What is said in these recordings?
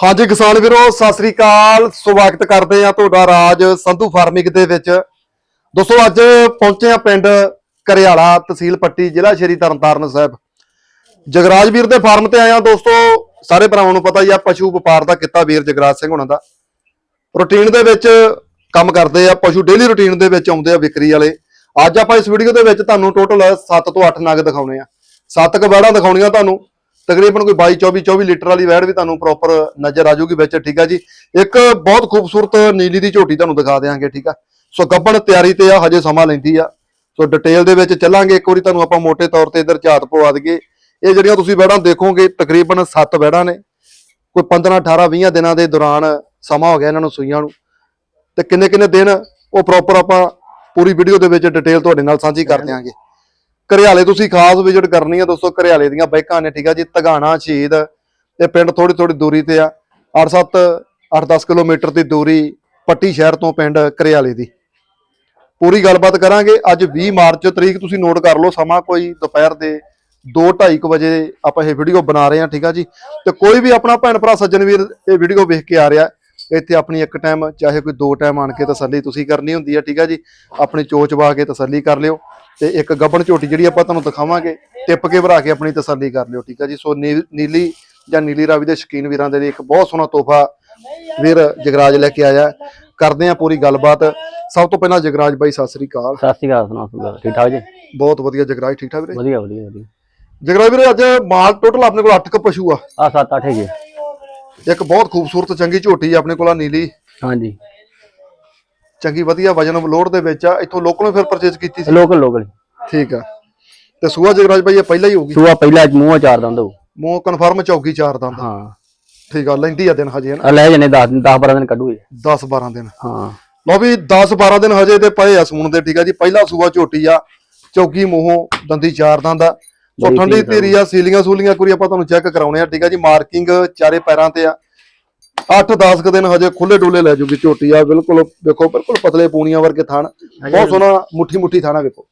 ਹਾਂਜੀ ਕਿਸਾਨ ਵੀਰੋ, ਸਤਿ ਸ੍ਰੀ ਅਕਾਲ। ਸਵਾਗਤ ਕਰਦੇ ਆ ਤੁਹਾਡਾ ਰਾਜ ਸੰਧੂ ਫਾਰਮਿੰਗ ਦੇ ਵਿੱਚ। ਦੋਸਤੋ, ਅੱਜ ਪਹੁੰਚੇ ਆ ਪਿੰਡ ਕਰਿਆਲਾ ਤਹਿਸੀਲ ਪੱਟੀ, ਜ਼ਿਲ੍ਹਾ ਸ਼੍ਰੀ ਤਰਨਤਾਰਨ ਸਾਹਿਬ। ਜਗਰਾਜ ਵੀਰ ਦੇ ਫਾਰਮ ਤੇ ਆਇਆ ਦੋਸਤੋ। ਸਾਰੇ ਭਰਾਵਾਂ ਨੂੰ ਪਤਾ ਹੀ ਆ, ਪਸ਼ੂ ਵਪਾਰ ਦਾ ਕਿੱਤਾ ਵੀਰ ਜਗਰਾਜ ਸਿੰਘ ਹੁਣਾਂ ਦਾ। ਰੂਟੀਨ ਦੇ ਵਿੱਚ ਕੰਮ ਕਰਦੇ ਆ, ਪਸ਼ੂ ਡੇਲੀ ਰੂਟੀਨ ਦੇ ਵਿੱਚ ਆਉਂਦੇ ਆ ਵਿਕਰੀ ਵਾਲੇ। ਅੱਜ ਆਪਾਂ ਇਸ ਵੀਡੀਓ ਦੇ ਵਿੱਚ ਤੁਹਾਨੂੰ ਟੋਟਲ 7 ਤੋਂ 8 ਨਗ ਦਿਖਾਉਣੇ ਆ। 7 ਕਬਾੜਾਂ ਦਿਖਾਉਣੀਆਂ ਤੁਹਾਨੂੰ। ਤਕਰੀਬਨ ਕੋਈ 22 24 24 ਲੀਟਰ ਵਾਲੀ ਵੈੜ ਵੀ ਤੁਹਾਨੂੰ ਪ੍ਰੋਪਰ ਨਜ਼ਰ ਆ ਜਾਊਗੀ ਵਿੱਚ ਠੀਕ ਆ ਜੀ? ਇੱਕ ਬਹੁਤ ਖੂਬਸੂਰਤ ਨੀਲੀ ਦੀ ਝੋਟੀ ਤੁਹਾਨੂੰ ਦਿਖਾ ਦੇਵਾਂਗੇ ਠੀਕ ਆ? ਸੋ ਗੱਬਣ ਤਿਆਰੀ ਤੇ ਆ ਹਜੇ ਸਮਾਂ ਲੈਂਦੀ ਆ। ਸੋ ਡਿਟੇਲ ਦੇ ਵਿੱਚ ਚੱਲਾਂਗੇ ਇੱਕ ਵਾਰੀ ਤੁਹਾਨੂੰ ਆਪਾਂ ਮੋٹے ਤੌਰ ਤੇ ਇਧਰ ਝਾਤ ਪਵਾ ਦਈਏ। ਇਹ ਜਿਹੜੀਆਂ ਤੁਸੀਂ ਵੈੜਾਂ ਦੇਖੋਗੇ ਤਕਰੀਬਨ 7 ਵੈੜਾਂ ਨੇ। ਕੋਈ 15 18 20 ਦਿਨਾਂ ਦੇ ਦੌਰਾਨ ਸਮਾਂ ਹੋ ਗਿਆ ਇਹਨਾਂ ਨੂੰ ਸੂਈਆਂ ਨੂੰ। ਤੇ ਕਿੰਨੇ ਕਿੰਨੇ ਦਿਨ ਉਹ ਪ੍ਰੋਪਰ ਆਪਾਂ ਪੂਰੀ ਵੀਡੀਓ ਦੇ ਵਿੱਚ ਡਿਟੇਲ ਤੁਹਾਡੇ ਨਾਲ ਸਾਂਝੀ ਕਰ ਦਿਆਂਗੇ। ਘਰਿਆਲੇ ਤੁਸੀਂ ਖਾਸ ਵਿਜ਼ਿਟ ਕਰਨੀ ਆ ਦੋਸਤੋ, ਘਰਿਆਲੇ ਦੀਆਂ ਬਾਈਕਾਂ ਨੇ, ਠੀਕ ਆ ਜੀ, ਤਗਾਣਾ ਸ਼ਹੀਦ ਇਹ ਪਿੰਡ ਥੋੜੀ ਥੋੜੀ ਦੂਰੀ ਤੇ ਆ। 8-7 8-10 ਕਿਲੋਮੀਟਰ ਦੀ ਦੂਰੀ ਪੱਟੀ ਸ਼ਹਿਰ ਤੋਂ ਪਿੰਡ ਘਰਿਆਲੇ ਦੀ। ਪੂਰੀ ਗੱਲਬਾਤ ਕਰਾਂਗੇ। ਅੱਜ 20 ਮਾਰਚ ਤਰੀਕ ਤੁਸੀਂ ਨੋਟ ਕਰ ਲਓ, ਸਮਾਂ ਕੋਈ ਦੁਪਹਿਰ ਦੇ 2:30 ਵਜੇ ਆਪਾਂ ਇਹ ਵੀਡੀਓ ਬਣਾ ਰਹੇ ਹਾਂ, ਠੀਕ ਆ ਜੀ। ਤੇ ਕੋਈ ਵੀ ਆਪਣਾ ਭੈਣ ਭਰਾ, ਸੱਜਣ ਵੀਰ ਇਹ ਵੀਡੀਓ ਵੇਖ ਕੇ ਆ ਰਿਹਾ, ਇੱਥੇ ਆਪਣੀ ਇੱਕ ਟਾਈਮ ਚਾਹੇ ਕੋਈ ਦੋ ਟਾਈਮ ਆਣ ਕੇ ਤਸੱਲੀ ਤੁਸੀਂ ਕਰਨੀ ਹੁੰਦੀ ਹੈ ਠੀਕ ਆ ਜੀ। ਆਪਣੀ ਚੋਚ ਵਾ ਕੇ ਤਸੱਲੀ ਕਰ ਲਿਓ। ਤੇ ਇੱਕ ਗੱਬਣ ਝੋਟੀ ਜਿਹੜੀ ਆਪਾਂ ਤੁਹਾਨੂੰ ਦਿਖਾਵਾਂਗੇ ਟਿੱਪ ਕੇ ਭਰਾ ਕੇ ਆਪਣੀ ਤਸੱਲੀ ਕਰ ਲਿਓ ਠੀਕ ਆ ਜੀ? ਸੋ ਨੀਲੀ ਜਾਂ ਨੀਲੀ ਰਾਵੀ ਦੇ ਸ਼ਕੀਨ ਵੀਰਾਂ ਦੇ ਲਈ ਇੱਕ ਬਹੁਤ ਸੋਹਣਾ ਤੋਹਫਾ ਵੀਰ ਜਗਰਾਜ ਲੈ ਕੇ ਆਇਆ। ਕਰਦੇ ਆ ਪੂਰੀ ਗੱਲਬਾਤ। ਸਭ ਤੋਂ ਪਹਿਲਾਂ ਜਗਰਾਜ ਬਾਈ ਸਤਿ ਸ੍ਰੀ ਅਕਾਲ। ਸਤਿ ਸ਼੍ਰੀ ਅਕਾਲ ਸੁਣਾ ਸੁਣਾ ਠੀਕ ਠਾਕ ਜੀ? ਬਹੁਤ ਵਧੀਆ ਜਗਰਾਜ ਠੀਕ ਠਾਕ ਵੀਰੇ? ਵਧੀਆ ਵਧੀਆ ਵਧੀਆ। ਜਗਰਾਜ ਵੀਰੇ ਅੱਜ ਮਾਲ ਟੋਟਲ ਆਪਣੇ ਕੋਲ 8 ਕ ਪਸ਼ੂ ਆ। ਆ ਸੱਤ ਅੱਠ ਹੈਗੇ। ਇੱਕ ਬਹੁਤ ਖੂਬਸੂਰਤ ਚੰਗੀ ਝੋਟੀ ਆਪਣੇ ਕੋਲ ਆ ਨੀਲੀ। ਹਾਂਜੀ। ਚੰਗੀ ਵਧੀਆ ਵਜਨ ਲੋਡ ਦੇ ਵਿੱਚ ਆ ਇੱਥੋਂ ਲੋਕਲੋਂ ਫਿਰ ਪਰਚੇਜ ਕੀਤੀ ਸੀ। ਲੋਕਲ ਲੋਕਲ ਠੀਕ ਆ। ਤੇ ਸੂਆ ਜਗਰਾਜ ਬਾਈ ਇਹ ਪਹਿਲਾਂ ਹੀ ਹੋਊਗੀ। ਸੂਆ ਪਹਿਲਾ ਮੂੰਹ ਚਾਰ ਦੰਦ ਹੋਊ। ਮੋ ਕਨਫਰਮ ਚੌਕੀ ਚਾਰ ਦੰਦ। ਹਾਂ। ਠੀਕ ਆ ਲੈਂਦੀ ਆ ਦਿਨ ਹਜੇ ਨਾ ਲੈ ਜਨੇ 10 10 12 ਦਿਨ ਕੱਢੂ 10 12 ਦਿਨ। ਹਾਂ। ਲਓ ਵੀ 10 12 ਦਿਨ ਹਜੇ ਤੇ ਪਏ ਆ ਸੂਣ ਦੇ ਠੀਕ ਆ ਜੀ। ਪਹਿਲਾ ਸੂਆ ਝੋਟੀ ਆ ਚੌਕੀ ਮੂੰਹੋਂ ਦੰਦੀ ਚਾਰ ਦੰਦ ਆ। ਸੋ ਠੰਡੀ। ਧੀਰੀ ਆ ਸੀਲੀਆਂ ਸੂਲੀਆਂ ਕੁਰੀ ਆਪਾਂ ਤੁਹਾਨੂੰ ਚੈੱਕ ਕਰਾਉਣੇ ਆ ਠੀਕ ਆ ਜੀ। ਮਾਰਕਿੰਗ ਚਾਰੇ ਪੈਰਾਂ ਤੇ ਆ। 8-10 ਕੁ ਦਿਨ ਹਜੇ ਖੁੱਲੇ ਡੁੱਲੇ ਲੈ ਜੂਗੀ ਝੋਟੀ ਆ ਬਿਲਕੁਲ ਵੇਖੋ ਬਿਲਕੁਲ ਪਤਲੇ ਪੂਣੀਆਂ ਵਰਗੇ ਥਣ ਬਹੁਤ ਸੋਹਣਾ ਮੁੱਠੀ ਮੁੱਠੀ ਥਾਣਾ ਵੇਖੋ।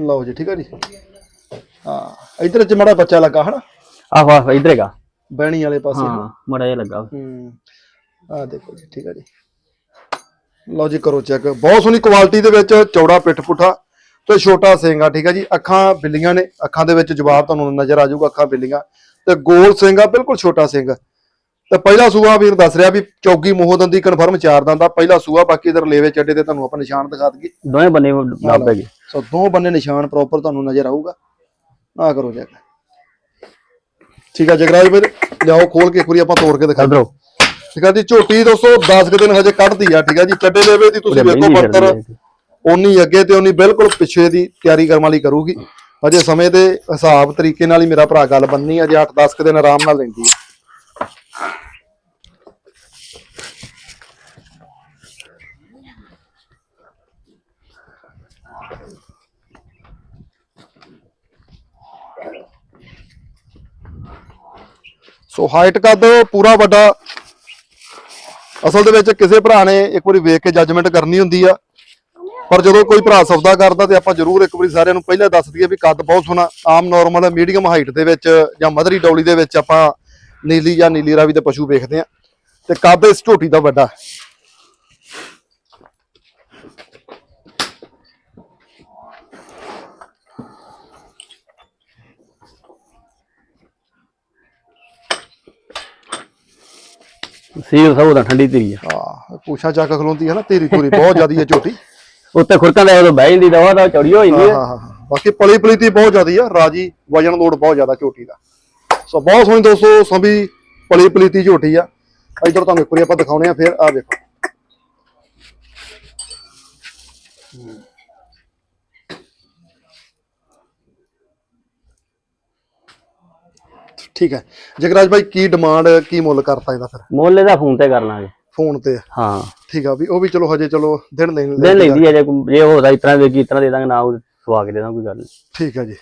ਲਓ ਜੀ ਠੀਕ ਆ ਜੀ। ਹਾਂ ਇਧਰ ਚ ਮੜਾ ਬੱਚਾ ਲੱਗਾ ਹਨਾ? ਆਹ ਆਹ ਇਧਰ ਹੈਗਾ। ਬਹਿਣੀ ਵਾਲੇ ਪਾਸੇ ਹਾਂ ਮੜਾ ਜਿਹਾ ਲੱਗਾ। ਹੂੰ ਆ ਦੇਖੋ ਜੀ ਠੀਕ ਆ ਜੀ। ਲਓ ਜੀ ਕਰੋ ਚੈੱਕ। ਬਹੁਤ ਸੋਹਣੀ ਕੁਆਲਿਟੀ ਦੇ ਵਿੱਚ ਚੌੜਾ ਪਿੱਠ ਪੁੱਠਾ ਤੇ ਛੋਟਾ ਸਿੰਘ ਆ ਠੀਕ ਆ ਜੀ। ਅੱਖਾਂ ਬਿੱਲੀਆਂ ਨੇ ਅੱਖਾਂ ਦੇ ਵਿੱਚ ਜਵਾਬ ਤੁਹਾਨੂੰ ਨਜ਼ਰ ਆ ਜਾਊਗਾ ਅੱਖਾਂ ਬਿੱਲੀਆਂ। ਤੇ ਗੋਲ ਸਿੰਘ ਆ ਬਿਲਕੁਲ ਛੋਟਾ ਸਿੰਘ। ਤੇ ਪਹਿਲਾ ਸੂਆ ਵੀਰ ਦੱਸ ਰਿਹਾ ਵੀ ਚੌਗੀ ਮੋਹਦਨ ਦੀ ਕਨਫਰਮ ਚਾਰ ਦਾ ਪਹਿਲਾ ਸੂਆ ਬਾਕੀ ਇਧਰ ਲੇਵੇ ਚੱਡੇ ਤੇ ਤੁਹਾਨੂੰ ਆਪਾਂ ਨਿਸ਼ਾਨ ਦਿਖਾ ਦਈਏ। ਦੋਵੇਂ ਬੰਨੇ ਹੈਗੇ। ਸੋ ਦੋ ਬੰਨੇ ਨਿਸ਼ਾਨ ਪ੍ਰੋਪਰ ਤੁਹਾਨੂੰ ਨਜ਼ਰ ਆਊਗਾ। ਆ ਕਰੋ ਚੈੱਕ ਠੀਕ ਆ ਜਗਰਾਜ ਵੀਰ ਲਿਆਓ ਖੋਲ ਕੇ ਵਾਰੀ ਆਪਾਂ ਤੋੜ ਕੇ ਦਿਖਾ ਇਧਰੋਂ। ਠੀਕ ਆ ਜੀ ਝੋਟੀ ਦੋਸਤੋ 10 ਕੁ ਦਿਨ ਹਜੇ ਕੱਢਦੀ ਆ ਠੀਕ ਆ ਜੀ ਚੱਡੇ ਲੇਵੇ ਦੀ ਤੁਸੀਂ ਵੇਖੋ ਬੰਤਰ ਉਨੀ ਅੱਗੇ ਤੇ ਉਨੀ ਬਿਲਕੁਲ ਪਿੱਛੇ ਦੀ ਤਿਆਰੀ ਕਰਨ ਵਾਲੀ ਕਰੂਗੀ। ਅਜੇ ਸਮੇਂ ਦੇ ਹਿਸਾਬ ਤਰੀਕੇ ਨਾਲ ਹੀ ਮੇਰਾ ਭਰਾ ਗੱਲ ਬੰਨੀ ਆ ਜੇ 8-10 ਕੁ ਦਿਨ ਆਰਾਮ ਨਾਲ ਲੈਂਦੀ ਆ। ਸੋ ਹਾਈਟ ਕੱਦ ਪੂਰਾ ਵੱਡਾ। ਅਸਲ ਦੇ ਵਿੱਚ ਕਿਸੇ ਭਰਾ ਨੇ ਇੱਕ ਵਾਰੀ ਵੇਖ ਕੇ ਜੱਜਮੈਂਟ ਕਰਨੀ ਹੁੰਦੀ ਆ। ਪਰ ਜਦੋਂ ਕੋਈ ਭਰਾ ਸੌਦਾ ਕਰਦਾ ਤੇ ਆਪਾਂ ਜ਼ਰੂਰ ਇੱਕ ਵਾਰੀ ਸਾਰਿਆਂ ਨੂੰ ਪਹਿਲਾਂ ਦੱਸ ਦਈਏ ਵੀ ਕੱਦ ਬਹੁਤ ਸੋਹਣਾ ਆਮ ਨਾਰਮਲ ਮੀਡੀਅਮ ਹਾਈਟ ਦੇ ਵਿੱਚ ਜਾਂ ਮਧਰੀ ਡੌਲੀ ਦੇ ਵਿੱਚ ਆਪਾਂ ਨੀਲੀ ਜਾਂ ਨੀਲੀ ਰਾਵੀ ਦੇ ਪਸ਼ੂ ਵੇਖਦੇ ਆ ਤੇ ਕੱਦ ਇਸ ਝੋਟੀ ਦਾ ਵੱਡਾ ਸੀਲ ਸਭ ਦਾ ਠੰਡੀ ਧੀਰੀ ਆ। ਆ ਪੂਛਾ ਚੱਕ ਖਲੋਂਦੀ ਹੈ ਨਾ ਤੇਰੀ ਤੂਰੀ ਬਹੁਤ ਜ਼ਿਆਦੀ ਹੈ ਝੋਟੀ। ਉੱਤੇ ਖੁਰਕਾਂ ਦੇ ਉਦੋਂ ਬਹਿ ਜਾਂਦੀ ਦਵਾ ਦਾ ਚੌੜੀ ਹੋ ਜਾਂਦੀ ਹਾਂ। ਹੈ ਹਾਂ ਬਾਕੀ ਪਲੀ ਪਲੀਤੀ ਬਹੁਤ ਜ਼ਿਆਦੀ ਆ ਰਾਜੀ ਵਜਨ ਲੋਡ ਬਹੁਤ ਜ਼ਿਆਦਾ ਝੋਟੀ ਦਾ। ਸੋ ਬਹੁਤ ਸੋਹਣੀ ਦੋਸਤੋ ਸੰਭੀ ਪਲੀ ਪਲੀਤੀ ਝੋਟੀ ਆ। ਇਧਰ ਤੁਹਾਨੂੰ ਇੱਕ ਵਾਰੀ ਆਪਾਂ ਦਿਖਾਉਣੇ ਆ ਫਿਰ ਆ ਵੇਖੋ ਠੀਕ ਹੈ। ਜਗਰਾਜ ਭਾਈ ਕੀ ਡਿਮਾਂਡ ਕੀ ਮੁੱਲ ਕਰਤਾ ਇਹਦਾ ਫਿਰ? ਮੁੱਲ ਇਹਦਾ ਫੋਨ ਤੇ ਕਰ ਲਾਂਗੇ। ਫੋਨ ਤੇ। ਹਾਂ। ਠੀਕ ਆ ਵੀ ਉਹ ਵੀ ਚਲੋ ਹਜੇ ਚਲੋ ਦਿਨ ਲੈਣ ਦਿਨ ਲੈਂਦੀ ਹੈ ਜੇ ਕੋਈ- ਜੇ ਹੋਦਾ ਇਤਨਾ ਦੇ ਕੀ ਇਤਨਾ ਦੇ ਦਾਂਗੇ ਨਾ ਉਹ ਸਵਾ ਕੇ ਦੇ ਦਾਂਗੇ ਕੋਈ ਗੱਲ ਨਹੀਂ। ਠੀਕ ਹੈ ਜੀ।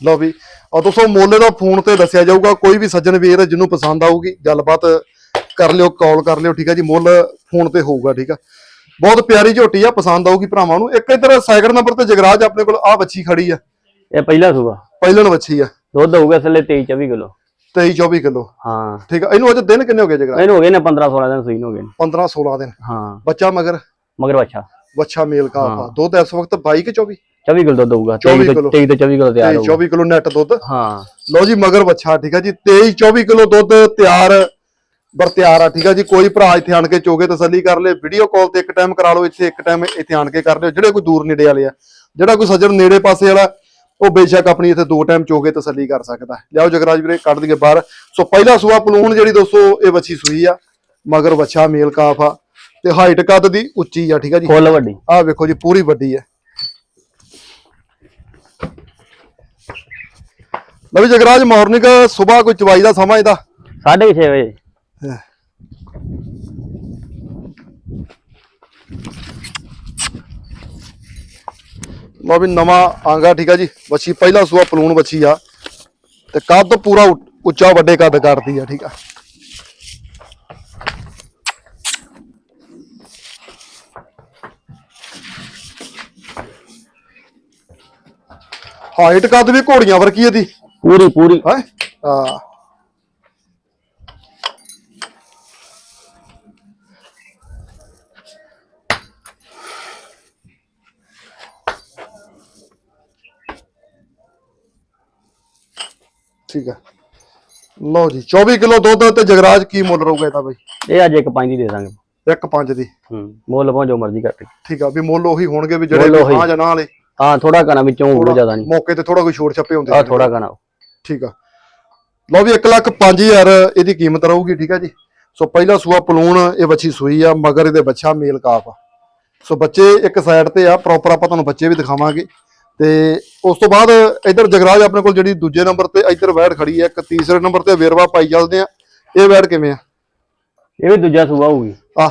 ਲਓ ਵੀ ਆ ਦੋਸਤੋ ਮੋਲੇ ਦਾ ਫੋਨ ਤੇ ਦੱਸਿਆ ਜਾਊਗਾ ਕੋਈ ਵੀ ਸੱਜਣ ਵੀਰ ਜਿਹਨੂੰ ਪਸੰਦ ਆਊਗੀ ਗੱਲਬਾਤ ਕਰ ਲਿਓ ਕਾਲ ਕਰ ਲਿਓ ਠੀਕ ਹੈ ਜੀ ਮੁੱਲ ਫੋਨ ਤੇ ਹੋਊਗਾ ਠੀਕ ਆ। ਬਹੁਤ ਪਿਆਰੀ ਝੋਟੀ ਆ ਪਸੰਦ ਆਊਗੀ ਭਰਾਵਾਂ ਨੂੰ। ਇੱਕ ਇਧਰ ਸੈਕਿੰਡ ਨੰਬਰ ਤੇ ਜਗਰਾਜ ਆਪਣੇ ਕੋਲ ਆ ਬੱਚੀ ਖੜੀ ਆ। ਇਹ ਪਹਿਲਾ ਸੂਆ। ਪਹਿਲਣ ਬੱਚੀ ਆ। ਦੁੱਧ ਹੋਊਗਾ ਇਸਲੇ 23 24 ਕਿਲੋ। 23 24 ਕਿਲੋ। ਹਾਂ। ਠੀਕ ਆ ਇਹਨੂੰ ਅੱਜ ਦਿਨ ਕਿੰਨੇ ਹੋ ਗਏ ਜਗਰਾ ਇਹਨੂੰ ਹੋ ਗਏ ਨੇ 15 16 ਦਿਨ ਸੂਈ ਨੂੰ ਹੋ ਗਏ ਨੇ। 15 16 ਦਿਨ। ਹਾਂ। ਬੱਚਾ ਮਗਰ? ਮਗਰ ਬੱਚਾ। ਵੱਛਾ ਮੇਲ ਕਾਫ ਦੁੱਧ ਇਸ ਵਕਤ 22 ਕਿ 24 24 ਕਿਲੋ ਦੁੱਧ ਦਊਗਾ 24 23 ਕਿਲੋ। ਤੋਂ 23 ਤੋਂ 24 ਕਿਲੋ ਤਿਆਰ 23 ਹੋਊਗਾ। 24 ਕਿਲੋ ਨੈਟ ਦੁੱਧ। ਹਾਂ। ਲਓ ਜੀ ਮਗਰ ਵੱਛਾ ਠੀਕ ਆ ਜੀ। 23 24 ਕਿਲੋ ਦੁੱਧ ਤਿਆਰ ਬਰ ਤਿਆਰ ਆ ਠੀਕ ਆ ਜੀ। ਕੋਈ ਭਰਾ ਇੱਥੇ ਆਣ ਕੇ ਚੋਗੇ ਤਸੱਲੀ ਕਰ ਲੇ। ਵੀਡੀਓ ਕਾਲ ਤੇ ਇੱਕ ਟਾਈਮ ਕਰਾ ਲਓ ਇੱਥੇ ਇੱਕ ਟਾਈਮ ਇੱਥੇ ਆਣ ਕੇ ਕਰ ਲਿਓ। ਜਿਹੜੇ ਕੋਈ ਦੂਰ ਨੇੜੇ ਵਾਲੇ ਆ ਜਿਹੜਾ ਕੋਈ ਸੱਜਣ ਨੇੜੇ ਪਾਸੇ ਵਾਲਾ ਉਹ ਬੇਸ਼ੱਕ ਆਪਣੀ ਇੱਥੇ ਦੋ ਟਾਈਮ ਚੋਗੇ ਤਸੱਲੀ ਕਰ ਸਕਦਾ। ਲਿਆਓ ਜਗਰਾਜ ਵੀਰੇ ਕੱਢ ਦਈਏ ਬਾਹਰ। ਸੋ ਪਹਿਲਾ ਸੂਆ ਪਲੂਣ ਜਿਹੜੀ ਦੋਸਤੋ ਇਹ ਵੱਛੀ ਸੂਈ ਆ ਮਗਰ ਵੱਛਾ ਮੇਲ ਕਾਫ ਆ। ਤੇ ਹਾਈਟ ਕੱਦ ਦੀ ਉੱਚੀ ਆ ਠੀਕ ਆ ਜੀ? ਫੁੱਲ ਵੱਡੀ। ਆਹ ਵੇਖੋ ਜੀ ਪੂਰੀ ਵੱਡੀ ਹੈ ਲਵੀ ਜਗਰਾਜ ਮਾਰਨਿੰਗ ਸਵੇਰ ਕੋਈ ਚਵਾਈ ਦਾ ਸਮਾਂ ਇਹਦਾ? 6:30 ਵਜੇ। ਲਓ ਵੀ ਨਵਾਂ ਆਂਗਾ ਠੀਕ ਆ ਜੀ। ਵੱਛੀ ਪਹਿਲਾ ਸੂਆ ਪਲੂਣ ਵੱਛੀ ਆ। ਤੇ ਕੱਦ ਪੂਰਾ ਉੱਚਾ ਵੱਡੇ ਕੱਦ ਕਰਦੀ ਆ ਠੀਕ ਆ। ਹਾਈਟ ਕੱਦ ਵੀ ਘੋੜੀਆਂ ਵਰਗੀ ਇਹਦੀ। ਪੂਰੀ ਪੂਰੀ। ਹੈ? ਆ ਠੀਕ ਆ। ਲਓ ਜੀ 24 ਕਿਲੋ ਦੁੱਧ ਤੇ ਜਗਰਾਜ ਕੀ ਮੁੱਲ ਰਹੂਗਾ ਇਹਦਾ ਬਈ? ਇਹ ਅੱਜ ਇੱਕ ਪੰਜ ਦੀ ਦੇ ਦਾਂਗੇ। ਇੱਕ ਪੰਜ ਦੀ। ਹੂੰ ਮੁੱਲ ਭਾਵੇਂ ਜੋ ਮਰਜ਼ੀ ਕਰ ਠੀਕ ਆ ਵੀ ਮੁੱਲ ਉਹੀ ਹੋਣਗੇ ਵੀ ਜਿਹੜੇ ਉਹੀ। ਹਾਂ ਜਾਂ ਨਾ ਵਾਲੇ। ਹਾਂ ਥੋੜਾ ਕਣਾ ਵਿੱਚੋਂ ਹੋਊਗਾ ਜ਼ਿਆਦਾ ਨਹੀਂ। ਮੌਕੇ ਤੇ ਥੋੜਾ ਕੋਈ ਛੋਟ ਛੱਪੇ ਹੁੰਦੇ ਆ। ਥੋੜਾ ਕਣਾ ਠੀਕ ਆ। ਲਓ ਵੀ 1 ਲੱਖ 5000 ਇਹਦੀ ਕੀਮਤ ਰਹੂਗੀ ਠੀਕ ਆ ਜੀ। ਸੋ ਪਹਿਲਾ ਸੂਆ ਪਲੂਣ ਇਹ ਬੱਚੀ ਸੂਈ ਆ ਮਗਰ ਇਹਦੇ ਬੱਚਾ ਮੇਲ ਕਾਫ ਆ। ਸੋ ਬੱਚੇ ਇੱਕ ਸਾਈਡ ਤੇ ਆ ਪ੍ਰੋਪਰ ਆਪਾਂ ਤੁਹਾਨੂੰ ਬੱਚੇ ਵੀ ਦਿਖਾਵਾਂਗੇ। ਤੇ ਉਸ ਤੋਂ ਬਾਅਦ ਇਧਰ ਜਗਰਾਜ ਆਪਣੇ ਕੋਲ ਜਿਹੜੀ ਦੂਜੇ ਨੰਬਰ ਤੇ ਇਧਰ ਵੈੜ ਖੜੀ ਹੈ ਇੱਕ ਤੀਸਰੇ ਨੰਬਰ ਤੇ ਵੇਰਵਾ ਪਾਈ ਚੱਲਦੇ ਆ। ਇਹ ਵੈੜ ਕਿਵੇਂ ਆ? ਇਹ ਵੀ ਦੂਜਾ ਸੂਆ ਹੋਊਗੀ। ਆ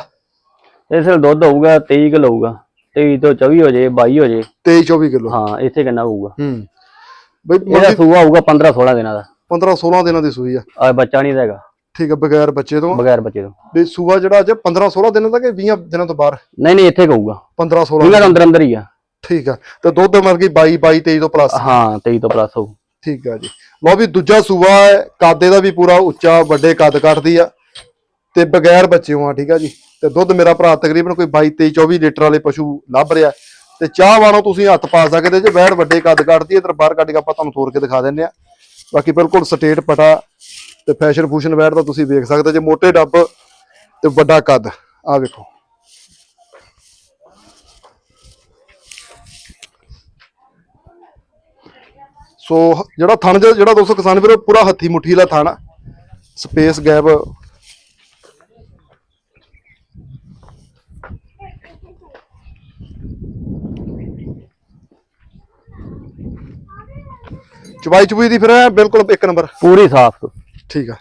ਇਸ ਦੁੱਧ ਹੋਊਗਾ 23 ਕਿਲੋ ਹੋਊਗਾ। 23 ਤੋਂ 24 ਹੋ ਜੇ 22 ਹੋ ਜੇ। 23 24 ਕਿਲੋ। ਹਾਂ ਇੱਥੇ ਕਿੰਨਾ ਹੋਊਗਾ। ਹੂੰ। ਬਈ ਇਹਦਾ ਸੂਆ ਹੋਊਗਾ 15 16 ਦਿਨਾਂ ਦਾ। 15 16 ਦਿਨਾਂ ਦੀ ਸੂਈ ਆ। ਆ ਬੱਚਾ ਨਹੀਂ ਹੈਗਾ। ਠੀਕ ਆ ਬਗੈਰ ਬੱਚੇ ਤੋਂ। ਬਗੈਰ ਬੱਚੇ ਤੋਂ। ਵੀ ਸੂਆ ਜਿਹੜਾ ਅੱਜ 15 16 ਦਿਨਾਂ ਦਾ ਕਿ 20 ਦਿਨਾਂ ਤੋਂ ਬਾਹਰ? ਨਹੀਂ ਨਹੀਂ ਇੱਥੇ ਕਹੂਗਾ। 15 16 ਇਹਨਾਂ ਦਾ। ਅੰਦਰ ਅੰਦਰ ਹੀ ਆ। ਠੀਕ ਆ। ਤੇ ਦੁੱਧ ਮਰ ਗਈ 22 22 23 ਤੋਂ ਪਲੱਸ ਹਾਂ 23 ਤੋਂ ਪਲੱਸ ਹੋਊ। ਠੀਕ ਆ ਜੀ। ਲਓ ਵੀ ਦੂਜਾ ਸੂਆ ਹੈ ਕਾਦੇ ਦਾ ਵੀ ਪੂਰਾ ਉੱਚਾ ਵੱਡੇ ਕੱਦ ਕੱਟਦੀ ਆ। ਤੇ ਬਗੈਰ ਬੱਚਿਓ ਆ ਠੀਕ ਆ ਜੀ। ਤੇ ਦੁੱਧ ਮੇਰਾ ਭਰਾ ਤਕਰੀਬਨ ਕੋਈ 22 23 24 ਲੀਟਰ ਵਾਲੇ ਪਸ਼ੂ ਲੱਭ ਰਿਹਾ। ਤੇ ਚਾਹ ਵਾਣੋ ਤੁਸੀਂ ਹੱਥ ਪਾ ਸਕਦੇ ਜੇ ਬੈੜ ਵੱਡੇ ਕੱਦ ਕੱਟਦੀ ਹੈ ਤੇ ਬਾਹਰ ਕੱਢ ਕੇ ਆਪਾਂ ਤੁਹਾਨੂੰ ਤੋੜ ਕੇ ਦਿਖਾ ਦਿੰਨੇ ਆ। ਬਾਕੀ ਬਿਲਕੁਲ ਸਟੇਟ ਪਟਾ ਤੇ ਫੈਸ਼ਨ ਫੂਸ਼ਨ ਬੈੜ ਦਾ ਤੁਸੀਂ ਵੇਖ ਸਕਦੇ ਜੇ ਮੋਟੇ ਡੱਬ ਤੇ ਵੱਡਾ ਕੱਦ। ਆ ਵੇਖੋ। ਸੋ ਜਿਹੜਾ ਥਣ ਜਿਹਾ- ਜਿਹੜਾ ਦੋਸਤੋ ਕਿਸਾਨ ਵੀਰੋ ਪੂਰਾ ਹੱਥੀ ਮੁੱਠੀ ਵਾਲਾ ਥਣ। Space gap. ਚਵਾਈ ਚੁਬਈ ਦੀ ਫਿਰ ਬਿਲਕੁਲ ਇੱਕ ਨੰਬਰ। ਪੂਰੀ ਸਾਫ਼। ਠੀਕ ਆ।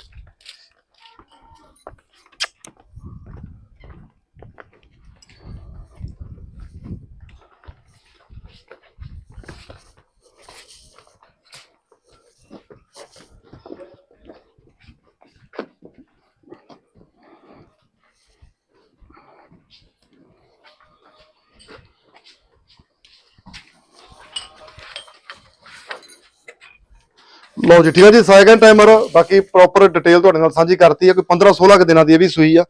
ਲਓ ਜੀ ਠੀਕ ਹੈ ਜੀ ਸੈਕੰਡ ਟਾਈਮਰ ਬਾਕੀ ਪ੍ਰੋਪਰ ਡਿਟੇਲ ਤੁਹਾਡੇ ਨਾਲ ਸਾਂਝੀ ਕਰਤੀ ਹੈ ਕੋਈ 15 16 ਕੁ ਦਿਨਾਂ ਦੀ ਇਹ ਵੀ ਸੂਈ ਆ।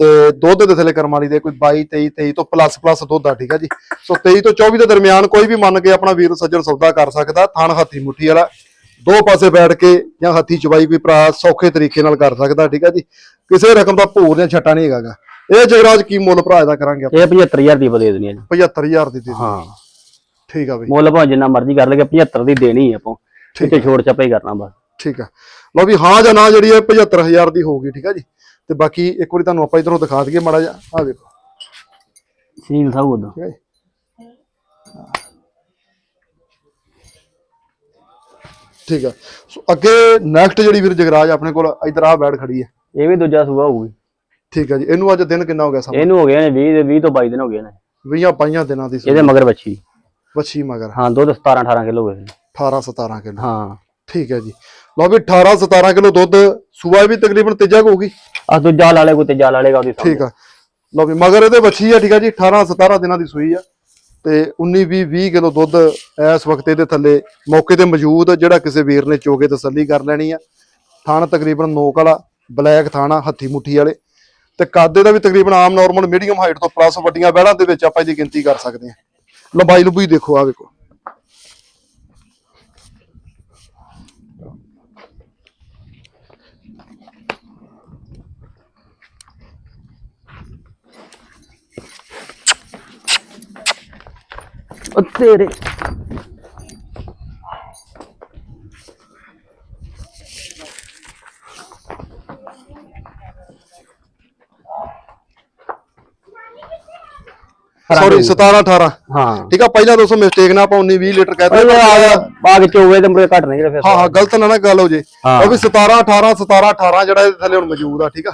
ਤੇ ਦੁੱਧ ਦੇ ਥੱਲੇ ਕਰਮ ਵਾਲੀ ਦੇ ਕੋਈ 22 23 23 ਤੋਂ ਪਲੱਸ ਪਲੱਸ ਦੁੱਧ ਆ ਠੀਕ ਆ ਜੀ। ਸੋ 23 ਤੋਂ 24 ਦੇ ਦਰਮਿਆਨ ਕੋਈ ਵੀ ਮੰਨ ਕੇ ਆਪਣਾ ਵੀਰ ਸੱਜਣ ਸੌਦਾ ਕਰ ਸਕਦਾ ਥਣ ਹੱਥੀ ਮੁੱਠੀ ਵਾਲਾ। ਦੋ ਪਾਸੇ ਬੈਠ ਕੇ ਜਾਂ ਹੱਥੀ ਚਵਾਈ ਕੋਈ ਭਰਾ ਸੌਖੇ ਤਰੀਕੇ ਨਾਲ ਕਰ ਸਕਦਾ ਠੀਕ ਆ ਜੀ। ਕਿਸੇ ਰਕਮ ਦਾ ਭੂਰ ਜਾਂ ਛੱਟਾ ਨਹੀਂ ਹੈਗਾਗਾ ਇਹ ਜਗਰਾਜ ਕੀ ਮੁੱਲ ਭਰਾ ਇਹਦਾ ਕਰਾਂਗੇ ਆਪਾਂ? ਇਹ 75000 ਦੀ ਦੇ ਦੇਣੀ ਹੈ ਜੀ। 75000 ਦੀ ਦੇ। ਹਾਂ। ਠੀਕ ਆ ਬਈ। ਮੁੱਲ ਭਾਵੇਂ ਜਿੰਨਾ ਮਰਜ਼ੀ ਕਰ ਲਗੇ 75 ਦੀ ਦੇਣੀ ਹੈ ਆਪਾਂ। ਇੱਥੇ ਛੋੜ ਛਾਪਾ ਹੀ ਕਰਨਾ ਬਸ। ਠੀਕ ਆ ਲਓ ਵੀ ਹਾਂ ਜਾਂ ਨਾ ਜਿਹੜੀ ਹੈ 75000 ਦੀ ਹੋਊਗੀ ਠੀਕ ਆ ਜੀ। ਤੇ ਬਾਕੀ ਇੱਕ ਵਾਰੀ ਤੁਹਾਨੂੰ ਆਪਾਂ ਇਧਰੋਂ ਦਿਖਾ ਦਈਏ ਮਾੜਾ ਜਿਹਾ। ਆ ਵੇਖੋ ਸੀਲ ਸਾਊ ਉਦੋਂ ਠੀਕ ਜੀ। ਠੀਕ ਆ ਸੋ ਅੱਗੇ ਨੈਕਸਟ ਜਿਹੜੀ ਵੀਰ ਜਗਰਾਜ ਆਪਣੇ ਕੋਲ ਇਧਰ ਆ ਬੈਠ ਖੜੀ ਹੈ। ਇਹ ਵੀ ਦੂਜਾ ਸੂਆ ਹੋਊਗੀ। ਠੀਕ ਆ ਜੀ। ਇਹਨੂੰ ਅੱਜ ਦਿਨ ਕਿੰਨਾ ਹੋ ਗਿਆ ਸਮਾਂ? ਇਹਨੂੰ ਹੋ ਗਏ ਨੇ 20 ਦੇ 20 ਤੋਂ 22 ਦਿਨ ਹੋ ਗਏ ਨੇ। 20 ਪਾਈਆਂ ਦਿਨਾਂ ਦੀ ਇਹਦੇ ਮਗਰ ਬੱਚੀ ਵੱਛੀ ਮਗਰ। ਹਾਂ ਦੁੱਧ 17 18 ਕਿਲੋ ਹੋਏ ਨੇ 18 17 ਕਿਲੋ। ਹਾਂ। ਠੀਕ ਹੈ ਜੀ। ਲਓ ਵੀ 18 17 ਕਿਲੋ ਦੁੱਧ ਸੂਆ ਵੀ ਤਕਰੀਬਨ ਤੀਜਾ ਕੁ ਹੋਊਗੀ ਆ ਦੂਜਾ ਲਾਲੇ ਕੋਈ ਤੇਜਾ ਲਾਲੇਗਾ ਉਹਦੀ ਠੀਕ ਆ। ਲਓ ਵੀ ਮਗਰ ਇਹਦੇ ਵੱਛੀ ਆ ਠੀਕ ਆ ਜੀ 18 17 ਦਿਨਾਂ ਦੀ ਸੂਈ ਆ। ਤੇ 19 20 20 ਕਿਲੋ ਦੁੱਧ ਇਸ ਵਕਤ ਇਹਦੇ ਥੱਲੇ ਮੌਕੇ ਤੇ ਮੌਜੂਦ ਜਿਹੜਾ ਕਿਸੇ ਵੀਰ ਨੇ ਚੋਗੇ ਤਸੱਲੀ ਕਰ ਲੈਣੀ ਆ। ਥਾਣ ਤਕਰੀਬਨ ਨੋਕ ਵਾਲਾ ਬਲੈਕ ਥਾਣਾ ਹੱਥੀ ਮੁੱਠੀ ਵਾਲੇ। ਤੇ ਕਾਦੇ ਦਾ ਵੀ ਤਕਰੀਬਨ ਆਮ ਨਾਰਮਲ ਮੀਡੀਅਮ ਹਾਈਟ ਤੋਂ ਪਲੱਸ ਵੱਡੀਆਂ ਬੈੜਾਂ ਦੇ ਵਿੱਚ ਆਪਾਂ ਇਹਦੀ ਗਿਣਤੀ ਕਰ ਸਕਦੇ ਹਾਂ ਲੰਬਾਈ ਲੰਬੂਈ ਦੇਖੋ ਆ ਵੇਖੋ। ਉਹ ਤੇਰੇ। ਸੌਰੀ 17 18 ਹਾਂ। ਠੀਕ ਆ ਪਹਿਲਾਂ ਦੋਸਤੋ ਮਿਸਟੇਕ ਨਾ ਆਪਾਂ 19 20 ਲੀਟਰ ਆ ਬਾਗ ਚੋਵੇ ਤੇ ਮੁਰੇ ਘਟ ਨਹੀਂ ਫਿਰ। ਹਾਂ ਹਾਂ ਗਲਤ ਨਾ ਨਾ ਗੱਲ ਹੋ ਜੇ। ਉਹ ਵੀ 17 18 17 18 ਜਿਹੜਾ ਇਹਦੇ ਥੱਲੇ ਹੁਣ ਮੌਜੂਦ ਆ ਠੀਕ ਆ।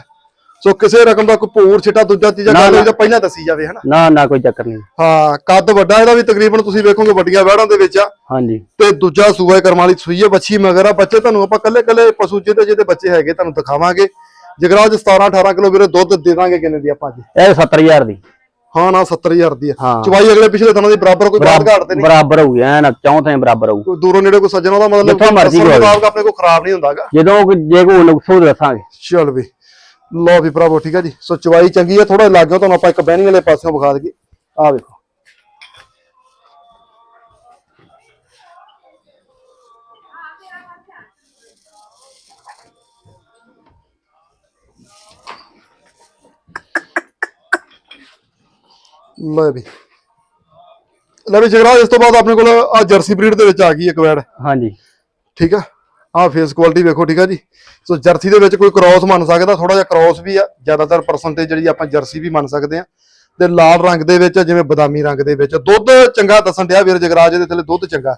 ਸੋ ਕਿਸੇ ਰਕਮ ਦਾ ਕੋਈ ਭੂਰ ਛਿੱਟਾ ਦੂਜਾ ਤੀਜਾ ਨਾ, ਨਾ। ਤਾਂ ਪਹਿਲਾਂ ਦੱਸੀ ਜਾਵੇ ਹਨਾ? ਨਾ ਨਾ ਕੋਈ ਚੱਕਰ ਨਹੀਂ। ਹਾਂ ਕੱਦ ਵੱਡਾ ਇਹਦਾ ਵੀ ਤਕਰੀਬਨ ਤੁਸੀਂ ਵੇਖੋਗੇ ਵੱਡੀਆਂ ਵਹਿੜਾਂ ਦੇ ਵਿੱਚ ਆ। ਹਾਂਜੀ। ਤੇ ਦੂਜਾ ਸੂਆ ਕਰਮ ਵਾਲੀ ਸੂਈ ਹੈ ਬੱਚੀ ਮਗਰ ਆ। ਬੱਚੇ ਤੁਹਾਨੂੰ ਆਪਾਂ ਕੱਲੇ ਕੱਲੇ ਪਸ਼ੂ ਜਿਹਦੇ ਜਿਹਦੇ ਬੱਚੇ ਹੈਗੇ ਤੁਹਾਨੂੰ ਦਿਖਾਵਾਂਗੇ। ਜਗਰਾਜ 17 18 ਕਿਲੋ ਵੀਰੇ ਦੁੱਧ ਦੇ ਦਾਂਗੇ ਕਿੰਨੇ ਦੀ ਆਪਾਂ ਜੀ? ਇਹ 70000 ਦੀ। ਹਾਂ ਨਾ 70000 ਦੀ ਹਾਂ। ਚਵਾਈ ਅਗਲੇ ਪਿਛਲੇ ਦਿਨਾਂ ਦੀ ਬਰਾਬਰ ਕੋਈ ਬਾਤ ਘਾਟ ਤੇ ਨਹੀਂ? ਬਰਾਬਰ ਹੋਊ ਐਨ ਚੌਥੇ ਬਰਾਬਰ ਹੋਊ। ਕੋਈ ਦੂਰੋਂ ਨੇੜੇ ਕੋਈ ਸੱਜਣ ਉਹਦਾ ਮਤਲਬ ਜਿੱਥੋਂ ਮਰਜ਼ੀ ਹੋਵੇ। ਆਪਣੇ ਕੋਲ ਖਰਾਬ ਨਹੀਂ ਹੁੰਦਾਗਾ ਜਦੋਂ ਜੇ ਕੋਈ ਨੁਕਸੋ ਦੱਸਾਂਗੇ। ਚਲ ਵੀ। ਲੋ ਵੀ ਭਰਾਵੋ ਠੀਕ ਹੈ ਜੀ। ਸੋ ਚਵਾਈ ਚੰਗੀ ਹੈ ਥੋੜਾ ਲੱਗਿਓ ਤੁਹਾਨੂੰ ਆਪਾਂ ਇੱਕ ਬਹਿਣੀ ਵਾਲੇ ਪਾਸਿਓਂ ਵਿਖਾ ਦਈਏ। ਆ ਵੇਖੋ। ਲੈ ਵੀ। ਲੈ ਵੀ ਜਗਰਾ ਇਸ ਤੋਂ ਬਾਅਦ ਆਪਣੇ ਕੋਲ ਆ ਜਰਸੀ ਬਰੀਡ ਦੇ ਵਿੱਚ ਆ ਗਈ ਇੱਕ ਵੈੜ ਹਾਂਜੀ। ਠੀਕ ਆ। ਆਹ ਫੇਸ ਕੁਆਲਿਟੀ ਵੇਖੋ ਠੀਕ ਆ ਜੀ। ਸੋ ਜਰਸੀ ਦੇ ਵਿੱਚ ਕੋਈ ਕ੍ਰਾਸ ਮੰਨ ਸਕਦਾ ਥੋੜਾ ਜਿਹਾ ਕ੍ਰਾਸ ਵੀ ਆ ਜ਼ਿਆਦਾਤਰ ਪਰਸੈਂਟੇਜ ਜਿਹੜੀ ਆਪਾਂ ਜਰਸੀ ਵੀ ਮੰਨ ਸਕਦੇ ਆ। ਤੇ ਲਾਲ ਰੰਗ ਦੇ ਵਿੱਚ ਜਿਵੇਂ ਬਦਾਮੀ ਰੰਗ ਦੇ ਵਿੱਚ ਦੁੱਧ ਚੰਗਾ ਦੱਸਣ ਡਿਆ ਵੀਰ ਜਗਰਾਜ ਦੇ ਥੱਲੇ ਦੁੱਧ ਚੰਗਾ।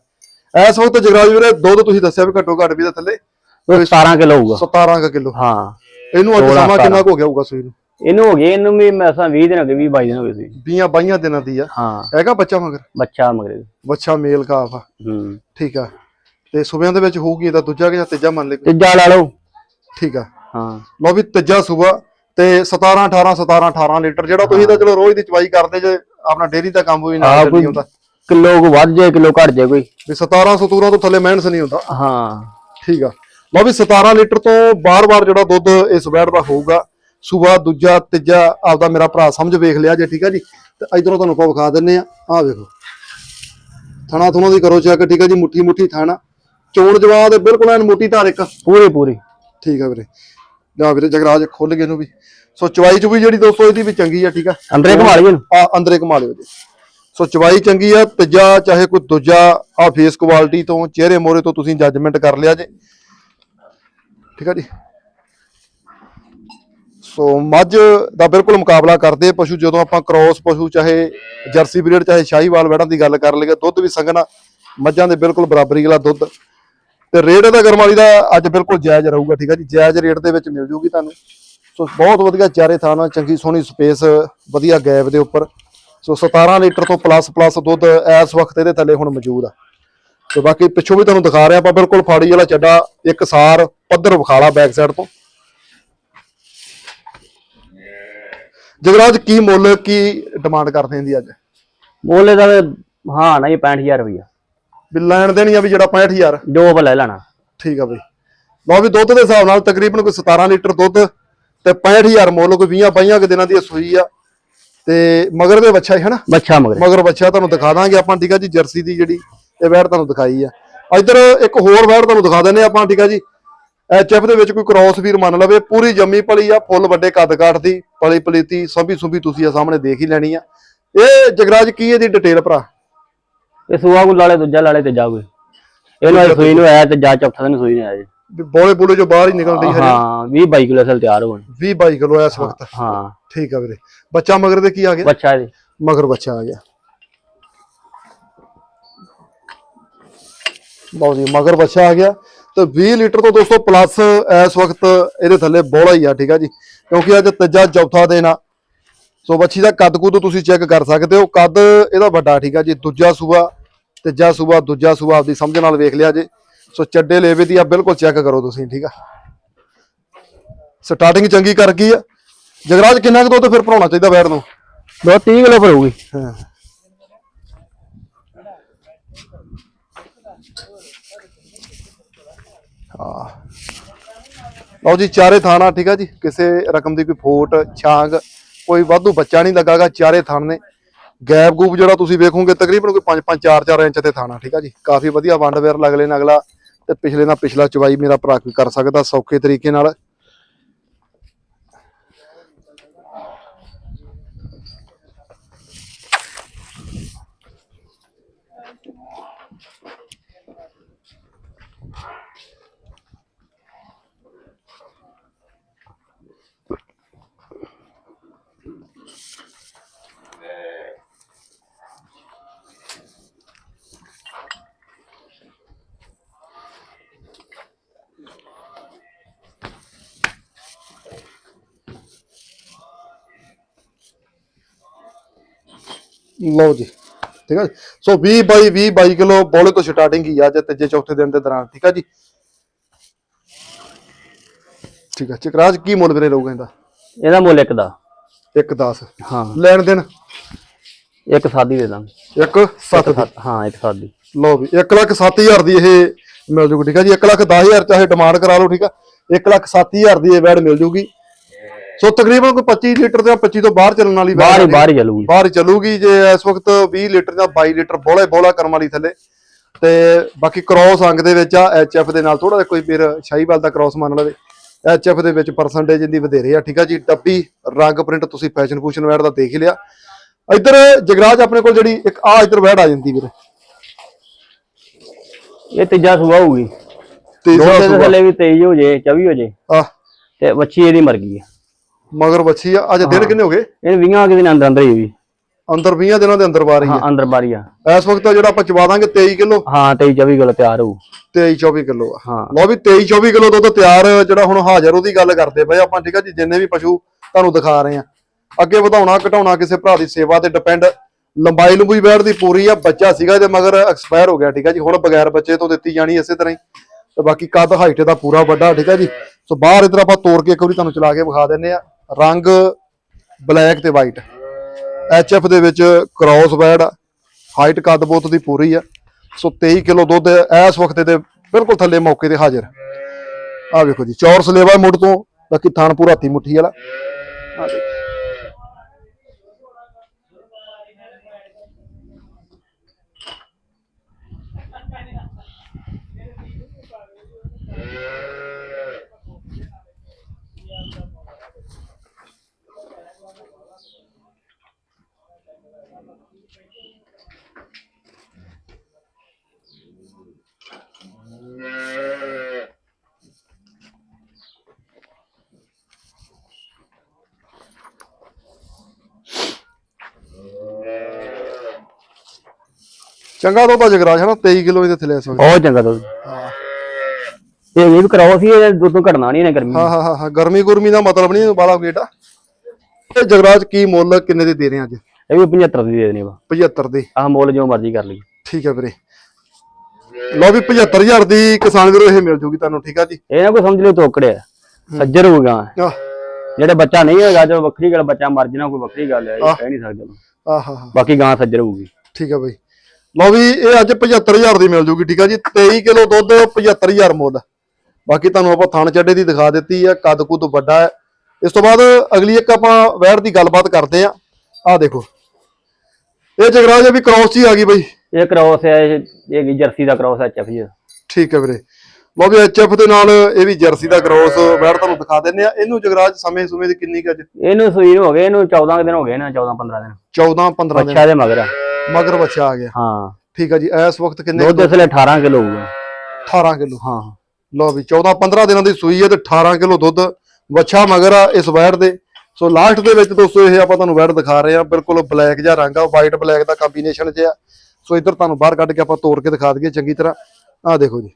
ਇਸ ਵਕਤ ਜਗਰਾਜ ਵੀਰੇ ਦੁੱਧ ਤੁਸੀਂ ਦੱਸਿਆ ਵੀ ਘੱਟੋ ਘੱਟ ਵੀ ਦੇ ਥੱਲੇ ਉਹ 17 ਕਿਲੋ ਹੋਊਗਾ। 17 ਕੁ ਕਿਲੋ। ਹਾਂ। ਇਹਨੂੰ ਅੱਜ 16, ਸਮਾਂ ਕਿੰਨਾ ਕੁ ਹੋ ਗਿਆ ਹੋਊਗਾ ਸੂਈ ਨੂੰ? ਇਹਨੂੰ ਹੋ ਗਏ ਇਹਨੂੰ ਵੀ ਮੈਸਾਂ 20 ਦਿਨ ਹੋ ਗਏ 20 22 ਦਿਨ ਹੋ ਗਏ ਸੀ 20 22 ਦਿਨਾਂ ਦੀ ਆ। ਹਾਂ। ਹੈਗਾ ਬੱਚਾ ਮਗਰ? ਬੱਚਾ ਮਗਰੇ। ਬੱਚਾ ਮੇਲ ਕਾਫ ਆ। ਹੂੰ। ਠੀਕ ਆ। ਤੇ ਸੁਬਿਆਂ ਦੇ ਵਿੱਚ ਹੋਊਗੀ ਇਹਦਾ ਦੂਜਾ ਕਿ ਜਾਂ ਤੀਜਾ ਮੰਨ ਲੈ ਤੀਜਾ ਲਾ ਲਓ। ਠੀਕ ਆ। ਹਾਂ। ਲਓ ਵੀ ਤੀਜਾ ਸੂਬਾ ਤੇ 17 18 17 18 ਲੀਟਰ ਜਿਹੜਾ ਤੁਸੀਂ ਤਾਂ ਚਲੋ ਰੋਜ਼ ਦੀ ਚਵਾਈ ਕਰਦੇ ਜੇ ਆਪਣਾ ਡੇਰੀ ਦਾ ਕੰਮ ਵੀ ਨਾਲ ਨਹੀਂ ਹੁੰਦਾ ਕਿਲੋ ਕੋ ਵੱਧ ਜਾਏ ਕਿਲੋ ਘਟ ਜਾਏ ਕੋਈ। ਵੀ 17 17 ਤੋਂ ਥੱਲੇ ਮਿਹਨਤ ਨਹੀਂ ਹੁੰਦਾ। ਹਾਂ। ਠੀਕ ਆ। ਲਓ ਵੀ 17 ਲੀਟਰ ਤੋਂ ਬਾਰ-ਬਾਰ ਜਿਹੜਾ ਦੁੱਧ ਇਸ ਵੈੜ ਦਾ ਹੋਊਗਾ ਸੂਬਾ ਦੂਜਾ ਤੀਜਾ ਆਪਦਾ ਮੇਰਾ ਭਰਾ ਸਮਝ ਵੇਖ ਲਿਆ ਜੇ ਠੀਕ ਆ ਜੀ? ਤੇ ਇਧਰੋਂ ਤੁਹਾਨੂੰ ਆਪਾਂ ਵਿਖਾ ਦਿੰਨੇ ਆ। ਆਹ ਵੇਖੋ। ਥਣਾ ਥੁਣਾ ਦੀ ਕਰੋ ਚੈੱਕ ਠੀਕ ਆ ਜੀ? ਮੁੱਠੀ ਮੁੱਠੀ ਥਾਣਾ। ਚੋਣ ਜਵਾਬ ਦੇ ਬਿਲਕੁਲ ਐਨ ਮੋਟੀ ਧਾਰ ਇੱਕ। ਪੂਰੀ ਪੂਰੀ। ਠੀਕ ਆ ਵੀਰੇ। ਲਿਆ ਵੀਰੇ ਜਗਰਾਜ ਖੁੱਲ ਗਏ ਇਹਨੂੰ ਵੀ। ਸੋ ਚਵਾਈ ਚ ਵੀ ਜਿਹੜੀ ਦੋਸਤੋ ਇਹਦੀ ਵੀ ਚੰਗੀ ਆ ਠੀਕ ਆ? ਅੰਦਰੇ ਘੁਮਾ ਇਹਨੂੰ। ਆ ਅੰਦਰੇ ਘੁਮਾ ਲਿਓ ਜੀ ਸੋ ਚਵਾਈ ਚੰਗੀ ਆ ਤੀਜਾ ਚਾਹੇ ਕੋਈ ਦੂਜਾ ਆ ਫੇਸ ਕੁਆਲਿਟੀ ਤੋਂ ਚਿਹਰੇ ਮੋਰੇ ਤੋਂ ਤੁਸੀਂ ਜੱਜਮੈਂਟ ਕਰ ਲਿਆ ਜੇ। ਠੀਕ ਆ ਜੀ। ਸੋ ਮੱਝ ਦਾ ਬਿਲਕੁਲ ਮੁਕਾਬਲਾ ਕਰਦੇ ਪਸ਼ੂ ਜਦੋਂ ਆਪਾਂ ਕ੍ਰੋਸ ਪਸ਼ੂ ਚਾਹੇ ਜਰਸੀ ਬਰੀਡ ਚਾਹੇ ਸ਼ਾਹੀਵਾਲ ਵੜਾਂ ਦੀ ਗੱਲ ਕਰ ਲਈਏ ਦੁੱਧ ਵੀ ਸੰਗਣਾ ਮੱਝਾਂ ਦੇ ਬਿਲਕੁਲ ਬਰਾਬਰੀ ਵਾਲਾ ਦੁੱਧ। ਤੇ ਰੇਟ ਇਹਦਾ ਗਰਮਾਲੀ ਦਾ ਅੱਜ ਬਿਲਕੁਲ ਜਾਇਜ਼ ਰਹੂਗਾ, ਠੀਕ ਆ ਜੀ? ਜਾਇਜ਼ ਰੇਟ ਦੇ ਵਿੱਚ ਮਿਲ ਜੂਗੀ ਤੁਹਾਨੂੰ। ਸੋ ਬਹੁਤ ਵਧੀਆ ਚਾਰੇ ਥਾਣਾ ਚੰਗੀ ਸੋਹਣੀ ਸਪੇਸ, ਵਧੀਆ ਗੈਪ ਦੇ ਉੱਪਰ। ਸੋ 17 ਲੀਟਰ ਤੋਂ ਪਲੱਸ ਪਲੱਸ ਦੁੱਧ ਇਸ ਵਕਤ ਇਹਦੇ ਥੱਲੇ ਹੁਣ ਮੌਜੂਦ ਆ। ਤੇ ਬਾਕੀ ਪਿੱਛੋਂ ਵੀ ਤੁਹਾਨੂੰ ਦਿਖਾ ਰਿਹਾ ਆਪਾਂ, ਬਿਲਕੁਲ ਫਾੜੀ ਵਾਲਾ ਚੱਡਾ, ਇੱਕ ਸਾਰ ਪੱਧਰ ਵਿਖਾਲਾ ਬੈਕ ਸਾਈਡ ਤੋਂ। ਜਗਰਾਜ, ਕੀ ਮੁੱਲ, ਕੀ ਡਿਮਾਂਡ ਕਰਦੇ ਇੰਦੀ ਅੱਜ? ਮੁੱਲ ਇਹਦਾ ਹਾਂ ਨਾ ਜੀ 65000 ਰੁਪਇਆ ਵੀ ਲੈਣ ਦੇਣੀ ਆ ਵੀ ਜਿਹੜਾ 65000 ਜੋ ਆਪਾਂ ਲੈ ਲੈਣਾ। ਠੀਕ ਆ ਬਈ। ਲਓ ਵੀ ਦੁੱਧ ਦੇ ਹਿਸਾਬ ਨਾਲ ਤਕਰੀਬਨ ਕੋਈ 17 ਲੀਟਰ ਦੁੱਧ ਤੇ 65000 ਮੁੱਲ ਕੋਈ 20 22 ਕੁ ਦਿਨਾਂ ਦੀ ਸੂਈ ਆ। ਤੇ ਮਗਰ ਦੇ ਬੱਚਾ ਹੈ ਹਨਾ ਬੱਚਾ ਮਗਰੇ। ਮਗਰ ਬੱਚਾ ਤੁਹਾਨੂੰ ਦਿਖਾ ਦਾਂਗੇ ਆਪਾਂ ਠੀਕ ਆ ਜੀ ਜਰਸੀ ਦੀ ਜਿਹੜੀ ਇਹ ਵੈੜ ਤੁਹਾਨੂੰ ਦਿਖਾਈ ਆ। ਇੱਧਰ ਇੱਕ ਹੋਰ ਵੈੜ ਤੁਹਾਨੂੰ ਦਿਖਾ ਦਿੰਨੇ ਆਪਾਂ ਠੀਕ ਆ ਜੀ। ਐਚਐਫ ਦੇ ਵਿੱਚ ਕੋਈ ਕ੍ਰਾਸ ਵੀਰ ਮੰਨ ਲਵੇ ਪੂਰੀ ਜੰਮੀ ਪਲੀ ਆ ਫੁੱਲ ਵੱਡੇ ਕੱਦ ਕਾਠ ਦੀ ਪਲੀ ਪਲੀਤੀ ਸੰਭੀ ਸੁਭੀ ਤੁਸੀਂ ਆ ਸਾਹਮਣੇ ਦੇਖ ਹੀ ਲੈਣੀ ਆ। ਇਹ ਜਗਰਾਜ ਕੀ ਇਹਦੀ ਡਿਟੇਲ ਭਰਾ? ਇਹ ਸੂਆ ਕੋ ਲਾਲੇ ਦੂਜਾ ਲਾਲੇ ਤੇ ਜਾਵੇ ਇਹਨੂੰ ਅੱਜ ਸੂਈ ਨੂੰ ਆਇਆ ਤੇ ਜਾ ਚੌਥਾ ਦਿਨ ਸੂਈ ਨੇ ਆਇਆ ਜੀ। ਬੋਲੇ ਬੋਲੇ ਜੋ ਬਾਹਰ ਹੀ ਨਿਕਲਦੀ ਹੈ ਹਾਂ 20 22 ਕਿਲੋ ਅਸਲ ਤਿਆਰ ਹੋਣ। 20 22 ਕਿਲੋ ਇਸ ਵਕਤ। ਹਾਂ। ਠੀਕ ਆ ਵੀਰੇ। ਬੱਚਾ ਮਗਰ ਦੇ ਕੀ ਆ ਗਿਆ? ਬੱਚਾ ਇਹਦੇ ਮਗਰ ਬੱਚਾ ਆ ਗਿਆ। ਲਓ ਜੀ ਮਗਰ ਬੱਚਾ ਆ ਗਿਆ। ਤੇ 20 ਲੀਟਰ ਤੋਂ ਦੋਸਤੋ ਪਲੱਸ ਇਸ ਵਕਤ ਇਹਦੇ ਥੱਲੇ ਬੋਲਾ ਹੀ ਆ ਠੀਕ ਆ ਜੀ। ਕਿਉਂਕਿ ਅੱਜ ਤੀਜਾ ਚੌਥਾ ਦਿਨ ਆ। ਸੋ ਬੱਚੀ ਦਾ ਕੱਦ ਕੁੱਦ ਤੁਸੀਂ ਚੈੱਕ ਕਰ ਸਕਦੇ ਹੋ। ਕੱਦ ਇਹਦਾ ਵੱਡਾ ਠੀਕ ਆ ਜੀ। ਦੂਜਾ ਸੂਆ ਤੀਜਾ ਸੂਆ ਦੂਜਾ ਸੂਆ ਆਪਦੀ ਸਮਝ ਨਾਲ ਵੇਖ ਲਿਆ ਜੇ। ਸੋ ਚੱਡੇ ਲੇਵੇ ਦੀ ਆ ਬਿਲਕੁਲ ਚੈੱਕ ਕਰੋ ਤੁਸੀਂ ਠੀਕ ਆ। ਸਟਾਰਟਿੰਗ ਚੰਗੀ ਕਰ ਗਈ ਆ। ਜਗਰਾਜ ਕਿੰਨਾ ਕੁ ਦੁੱਧ ਫਿਰ ਭਰਾਉਣਾ ਚਾਹੀਦਾ ਬੈੜ ਨੂੰ? ਦੋ 30 ਕਿਲੋ ਹਾਂ। ਹਾਂ। ਲਓ ਜੀ ਚਾਰੇ ਥਾਣਾ ਠੀਕ ਆ ਜੀ। ਕਿਸੇ ਰਕਮ ਦੀ ਕੋਈ ਫੋਟ ਛਾਂਗ ਕੋਈ ਵਾਧੂ ਬੱਚਾ ਨਹੀਂ ਲੱਗਾਗਾ ਚਾਰੇ ਥਾਣ ਨੇ ਗੈਪ ਗੂਪ ਜਿਹੜਾ ਤੁਸੀਂ ਵੇਖੋਗੇ ਤਕਰੀਬਨ ਕੋਈ 5 5 4 4 ਇੰਚ ਤੇ ਥਾਣਾ ਠੀਕ ਆ ਜੀ। ਕਾਫੀ ਵਧੀਆ ਵੰਡਵੇਅਰ ਲਗਲੇ ਨਾਲ ਅਗਲਾ ਤੇ ਪਿਛਲੇ ਨਾਲ ਪਿਛਲਾ ਚਵਾਈ ਮੇਰਾ ਭਰਾ ਕੋਈ ਕਰ ਸਕਦਾ ਸੌਖੇ ਤਰੀਕੇ ਨਾਲ। ਲਓ ਜੀ ਠੀਕ ਜੀ। ਸੋ 20 ਬਾਈ 20 22 ਕਿਲੋ ਬੋਲੇ ਤੋਂ ਸਟਾਰਟਿੰਗ ਹੀ ਆ ਜੇ ਤੀਜੇ ਚੌਥੇ ਦਿਨ ਦੇ ਦੌਰਾਨ ਠੀਕ ਆ ਜੀ। ਠੀਕ ਆ ਚਕਰਾਜ ਕੀ ਮੁੱਲ ਵੀਰੇ ਰਹੂਗਾ ਇਹਦਾ? ਇਹਦਾ ਮੁੱਲ ਇੱਕ ਦਾ। 1 10 ਹਾਂ। ਲੈਣ ਦੇਣ? ਇੱਕ ਸਾਦੀ ਦੇ ਦਾਂਗੇ। 1 7 ਦੀ। ਹਾਂ ਇੱਕ ਸਾਦੀ। ਲਓ ਵੀ 1 ਲੱਖ 7000 ਦੀ ਇਹ ਮਿਲ ਜੂਗੀ ਠੀਕ ਆ ਜੀ। 1 ਲੱਖ 10000 ਚਾਹੇ ਡਿਮਾਂਡ ਕਰਾ ਲਓ ਠੀਕ ਆ। 1 ਲੱਖ 7000 ਦੀ ਇਹ ਵੈੜ ਮਿਲ ਜੂਗੀ। ਸੋ ਤਕਰੀਬਨ ਕੋਈ 25 ਲੀਟਰ ਜਾਂ 25 ਤੋਂ ਬਾਹਰ ਚੱਲਣ ਵਾਲੀ ਬਾਹਰ ਹੀ ਆ। ਬਾਹਰ ਹੀ ਚੱਲੂਗੀ। ਬਾਹਰ ਚੱਲੂਗੀ ਜੇ ਇਸ ਵਕਤ 20 ਲੀਟਰ ਜਾਂ 22 ਲੀਟਰ ਬੋਲੇ ਬੋਲਾ ਕਰਮ ਵਾਲੀ ਥੱਲੇ। ਤੇ ਬਾਕੀ ਕ੍ਰੋਸ ਅੰਗ ਦੇ ਵਿੱਚ ਆ ਐਚਐਫ ਦੇ ਨਾਲ ਥੋੜਾ ਜਿਹਾ ਕੋਈ ਵੀਰ ਸ਼ਾਹੀਵਾਲ ਦਾ ਕ੍ਰੋਸ ਮੰਨ ਲਵੇ। ਐਚਐਫ ਦੇ ਵਿੱਚ ਪਰਸੈਂਟੇਜ ਇੰਦੀ ਵਧੇਰੇ ਆ ਠੀਕ ਆ ਜੀ? ਡੱਬੀ ਰੰਗ ਪ੍ਰਿੰਟ ਤੁਸੀਂ ਫੈਸ਼ਨ ਫੂਸ਼ਨ ਵੈੜ ਦਾ ਦੇਖ ਹੀ ਲਿਆ। ਇੱਧਰ ਜਗਰਾਜ ਆਪਣੇ ਕੋਲ ਜਿਹੜੀ ਇੱਕ ਆ ਇੱਧਰ ਵੈੜ ਆ ਜਾਂਦੀ ਵੀਰ। ਇਹ ਤੀਜਾ ਸੂਆ ਹੋਊਗੀ। ਦੇ ਸੂਆ। ਥੱਲੇ ਵੀ 23 ਹੋ ਜੇ 24 ਹੋ ਜੇ। ਆ ਤੇ ਬੱਚੀ ਇਹਦੀ ਮਰ ਗਈ ਹੈ। ਮਗਰ ਬੱਚੀ ਆ। ਅੱਜ ਦਿਨ ਕਿੰਨੇ ਹੋ ਗਏ? ਇਹ 20 ਕਿ ਦਿਨ ਅੰਦਰ ਅੰਦਰ ਹੀ ਵੀ ਅੰਦਰ 20 ਦਿਨਾਂ ਦੇ ਅੰਦਰ ਬਾਹਰ ਹੀ ਹਾਂ। ਅੰਦਰ ਬਾਰੀ ਆ। ਇਸ ਵਕਤ ਜਿਹੜਾ ਆਪਾਂ ਚਵਾ ਦਾਂਗੇ 23 ਕਿਲੋ। ਹਾਂ 23 24 ਕਿਲੋ ਤਿਆਰ ਹੋਊ। 23 24 ਕਿਲੋ ਆ। ਹਾਂ। ਲਓ ਵੀ 23 24 ਕਿਲੋ ਦੁੱਧ ਤਿਆਰ ਜਿਹੜਾ ਹੁਣ ਹਾਜ਼ਰ ਉਹਦੀ ਗੱਲ ਕਰਦੇ ਪਏ ਆਪਾਂ ਠੀਕ ਆ ਜੀ? ਜਿੰਨੇ ਵੀ ਪਸ਼ੂ ਤੁਹਾਨੂੰ ਦਿਖਾ ਰਹੇ ਆ। ਅੱਗੇ ਵਧਾਉਣਾ ਘਟਾਉਣਾ ਕਿਸੇ ਭਰਾ ਦੀ ਸੇਵਾ ਤੇ ਡਿਪੈਂਡ ਲੰਬਾਈ ਲੰਬੂਈ ਬੈੜ ਦੀ ਪੂਰੀ ਆ ਬੱਚਾ ਸੀਗਾ ਤੇ ਮਗਰ ਐਕਸਪਾਇਰ ਹੋ ਗਿਆ ਠੀਕ ਆ ਜੀ? ਹੁਣ ਬਗੈਰ ਬੱਚੇ ਤੋਂ ਦਿੱਤੀ ਜਾਣੀ ਇਸੇ ਤਰ੍ਹਾਂ ਹੀ। ਤੇ ਬਾਕੀ ਕੱਦ ਹਾਈਟ ਦਾ ਪੂਰਾ ਵੱਡਾ ਠੀਕ ਆ ਜੀ? ਸੋ ਬਾਹਰ ਇਧਰ ਆਪਾਂ ਤੋੜ ਕੇ ਇੱਕ ਵਾਰੀ ਤੁਹਾਨੂੰ ਚਲਾ ਕੇ ਵਿਖਾ ਦਿੰਨੇ ਆ। ਰੰਗ ਬਲੈਕ ਤੇ ਵਾਈਟ ਐਚਐਫ ਦੇ ਵਿੱਚ ਕ੍ਰਾਸ ਬੈੜ ਹਾਈਟ ਕੱਦ ਬੋਤ ਦੀ ਪੂਰੀ ਆ। ਸੋ 23 ਕਿਲੋ ਦੁੱਧ ਇਸ ਵਕਤ ਦੇ ਬਿਲਕੁਲ ਥੱਲੇ ਮੌਕੇ ਤੇ ਹਾਜ਼ਰ। ਆ ਵੇਖੋ ਜੀ, ਚੌਰ ਸਲੇਵਾ ਮੁੱਢ ਤੋਂ, ਬਾਕੀ ਥਾਣ ਪੂਰਾ ਹੱਥੀ ਮੁੱਠੀ ਵਾਲਾ। ਆ ਦੇਖੋ ਚੰਗਾ ਦੁੱਧ ਆ ਜਗਰਾਜ ਹੈ ਨਾ 23 ਕਿਲੋ ਇਹਦੇ ਥੱਲੇ ਇਸ ਵਕਤ। ਬਹੁਤ ਚੰਗਾ ਦੁੱਧ। ਹਾਂ। ਇਹ ਇਹ ਵੀ ਕਰਾਓ ਸੀ ਇਹ ਦੁੱਧ ਤੋਂ ਘਟਣਾ ਨਹੀਂ ਇਹਨੇ ਗਰਮੀ ਹਾਂ ਹਾਂ ਹਾਂ ਗਰਮੀ ਗੁਰਮੀ ਦਾ ਮਤਲਬ ਨਹੀਂ ਬਾਲਾ ਗੇਟਾ ਇਹ ਜਗਰਾਜ ਕੀ ਮੁੱਲ ਕਿੰਨੇ ਦੇ ਦੇ ਰਹੇ ਅੱਜ? ਇਹ ਵੀ 75 ਦੀ ਦੇ ਦੇਣੀ ਵਾ 75 ਦੇ। ਆਹ ਮੁੱਲ ਜੋ ਮਰਜ਼ੀ ਕਰ ਲਈ ਠੀਕ ਹੈ ਵੀਰੇ। ਲਓ ਵੀ 75000 ਦੀ ਕਿਸਾਨ ਵੀਰੋ ਇਹ ਮਿਲ ਜੂਗੀ ਤੁਹਾਨੂੰ ਠੀਕ ਆ ਜੀ? ਇਹ ਨਾ ਕੋਈ ਸਮਝ ਲਿਓ ਤੋਕੜਿਆ ਸੱਜਰ ਹੋਊਗਾ ਆਹ। ਜਿਹੜੇ ਬੱਚਾ ਨਹੀਂ ਹੋਏਗਾ ਜੋ ਵੱਖਰੀ ਗੱਲ ਬੱਚਾ ਮਰ ਜਾਣਾ ਕੋਈ ਵੱਖਰੀ ਗੱਲ ਹੈ ਇਹ ਕਹਿ ਨਹੀਂ ਸਕਦੇ। ਆਹ ਹਾਂ ਹਾਂ ਬਾਕੀ ਗਾਂ ਸੱਜਰ ਹੋਊਗੀ। ਠੀਕ ਆ ਬਈ। ਲਓ ਵੀ ਇਹ ਅੱਜ 75000 ਦੀ ਮਿਲ ਜੂਗੀ ਠੀਕ ਆ ਜੀ? 23 ਕਿਲੋ ਦੁੱਧ 75000 ਮੁੱਲ। ਬਾਕੀ ਤੁਹਾਨੂੰ ਆਪਾਂ ਥਣ ਚੱਡੇ ਦੀ ਦਿਖਾ ਦਿੱਤੀ ਹੈ ਕੱਦ ਕੁੱਦ ਵੱਡਾ ਹੈ। ਇਸ ਤੋਂ ਬਾਅਦ ਅਗਲੀ ਇੱਕ ਆਪਾਂ ਵੈਰ ਦੀ ਗੱਲਬਾਤ ਕਰਦੇ ਆ। ਆਹ ਦੇਖੋ। ਇਹ ਜਗਰਾਜ ਵੀ ਕ੍ਰੋਸ ਹੀ ਆ ਗਈ ਬਈ। ਇਹ ਕ੍ਰੋਸ ਹੈ ਇਹ ਜਰਸੀ ਦਾ ਕ੍ਰੋਸ ਹੈ ਐਚਐਫ ਜੀ। ਠੀਕ ਹੈ ਵੀਰੇ। ਲਓ ਵੀ ਐਚਐਫ ਦੇ ਨਾਲ ਇਹ ਵੀ ਜਰਸੀ ਦਾ ਕ੍ਰੋਸ ਵੈਰ ਤੁਹਾਨੂੰ ਦਿਖਾ ਦਿੰਨੇ ਆ। ਇਹਨੂੰ ਜਗਰਾਜ ਸਮੇਂ ਸਮੇਂ ਦੀ ਕਿੰਨੀ ਕੁ ਅੱਜ ਇਹਨੂੰ ਸੂਈ ਹੋ ਗਏ ਇਹਨੂੰ 14 ਕੁ ਦਿਨ ਹੋ ਗਏ ਨਾ 14 15 ਦਿਨ। 14 15 ਦਿਨ। ਬੱਚਾ ਦੇ ਮਗਰ ਆ। ਮਗਰ ਬੱਚਾ ਆ ਗਿਆ। ਹਾਂ। ਠੀਕ ਆ ਜੀ ਇਸ ਵਕਤ ਕਿੰਨੇ ਦੁੱਧ ਇਸ ਲਈ 18 ਕਿਲੋ ਹੋਊਗਾ। 18 ਕਿਲੋ। ਹਾਂ। ਲਓ ਵੀ 14 15 ਦਿਨਾਂ ਦੀ ਸੂਈ ਹੈ ਤੇ 18 ਕਿਲੋ ਦੁੱਧ ਵੱਛਾ ਮਗਰ ਆ ਇਸ ਵੈੜ ਦੇ। ਸੋ ਲਾਸਟ ਦੇ ਵਿੱਚ ਦੋਸਤੋ ਇਹ ਆਪਾਂ ਤੁਹਾਨੂੰ ਵੈੜ ਦਿਖਾ ਰਹੇ ਆ ਬਿਲਕੁਲ ਬਲੈਕ ਜਿਹਾ ਰੰਗ ਆ ਵਾਈਟ ਬਲੈਕ ਦਾ ਕੰਬੀਨੇਸ਼ਨ ਜਿਹਾ। ਸੋ ਇੱਧਰ ਤੁਹਾਨੂੰ ਬਾਹਰ ਕੱਢ ਕੇ ਆਪਾਂ ਤੋੜ ਕੇ ਦਿਖਾ ਦਈਏ ਚੰਗੀ ਤਰ੍ਹਾਂ। ਆਹ ਦੇਖੋ ਜੀ।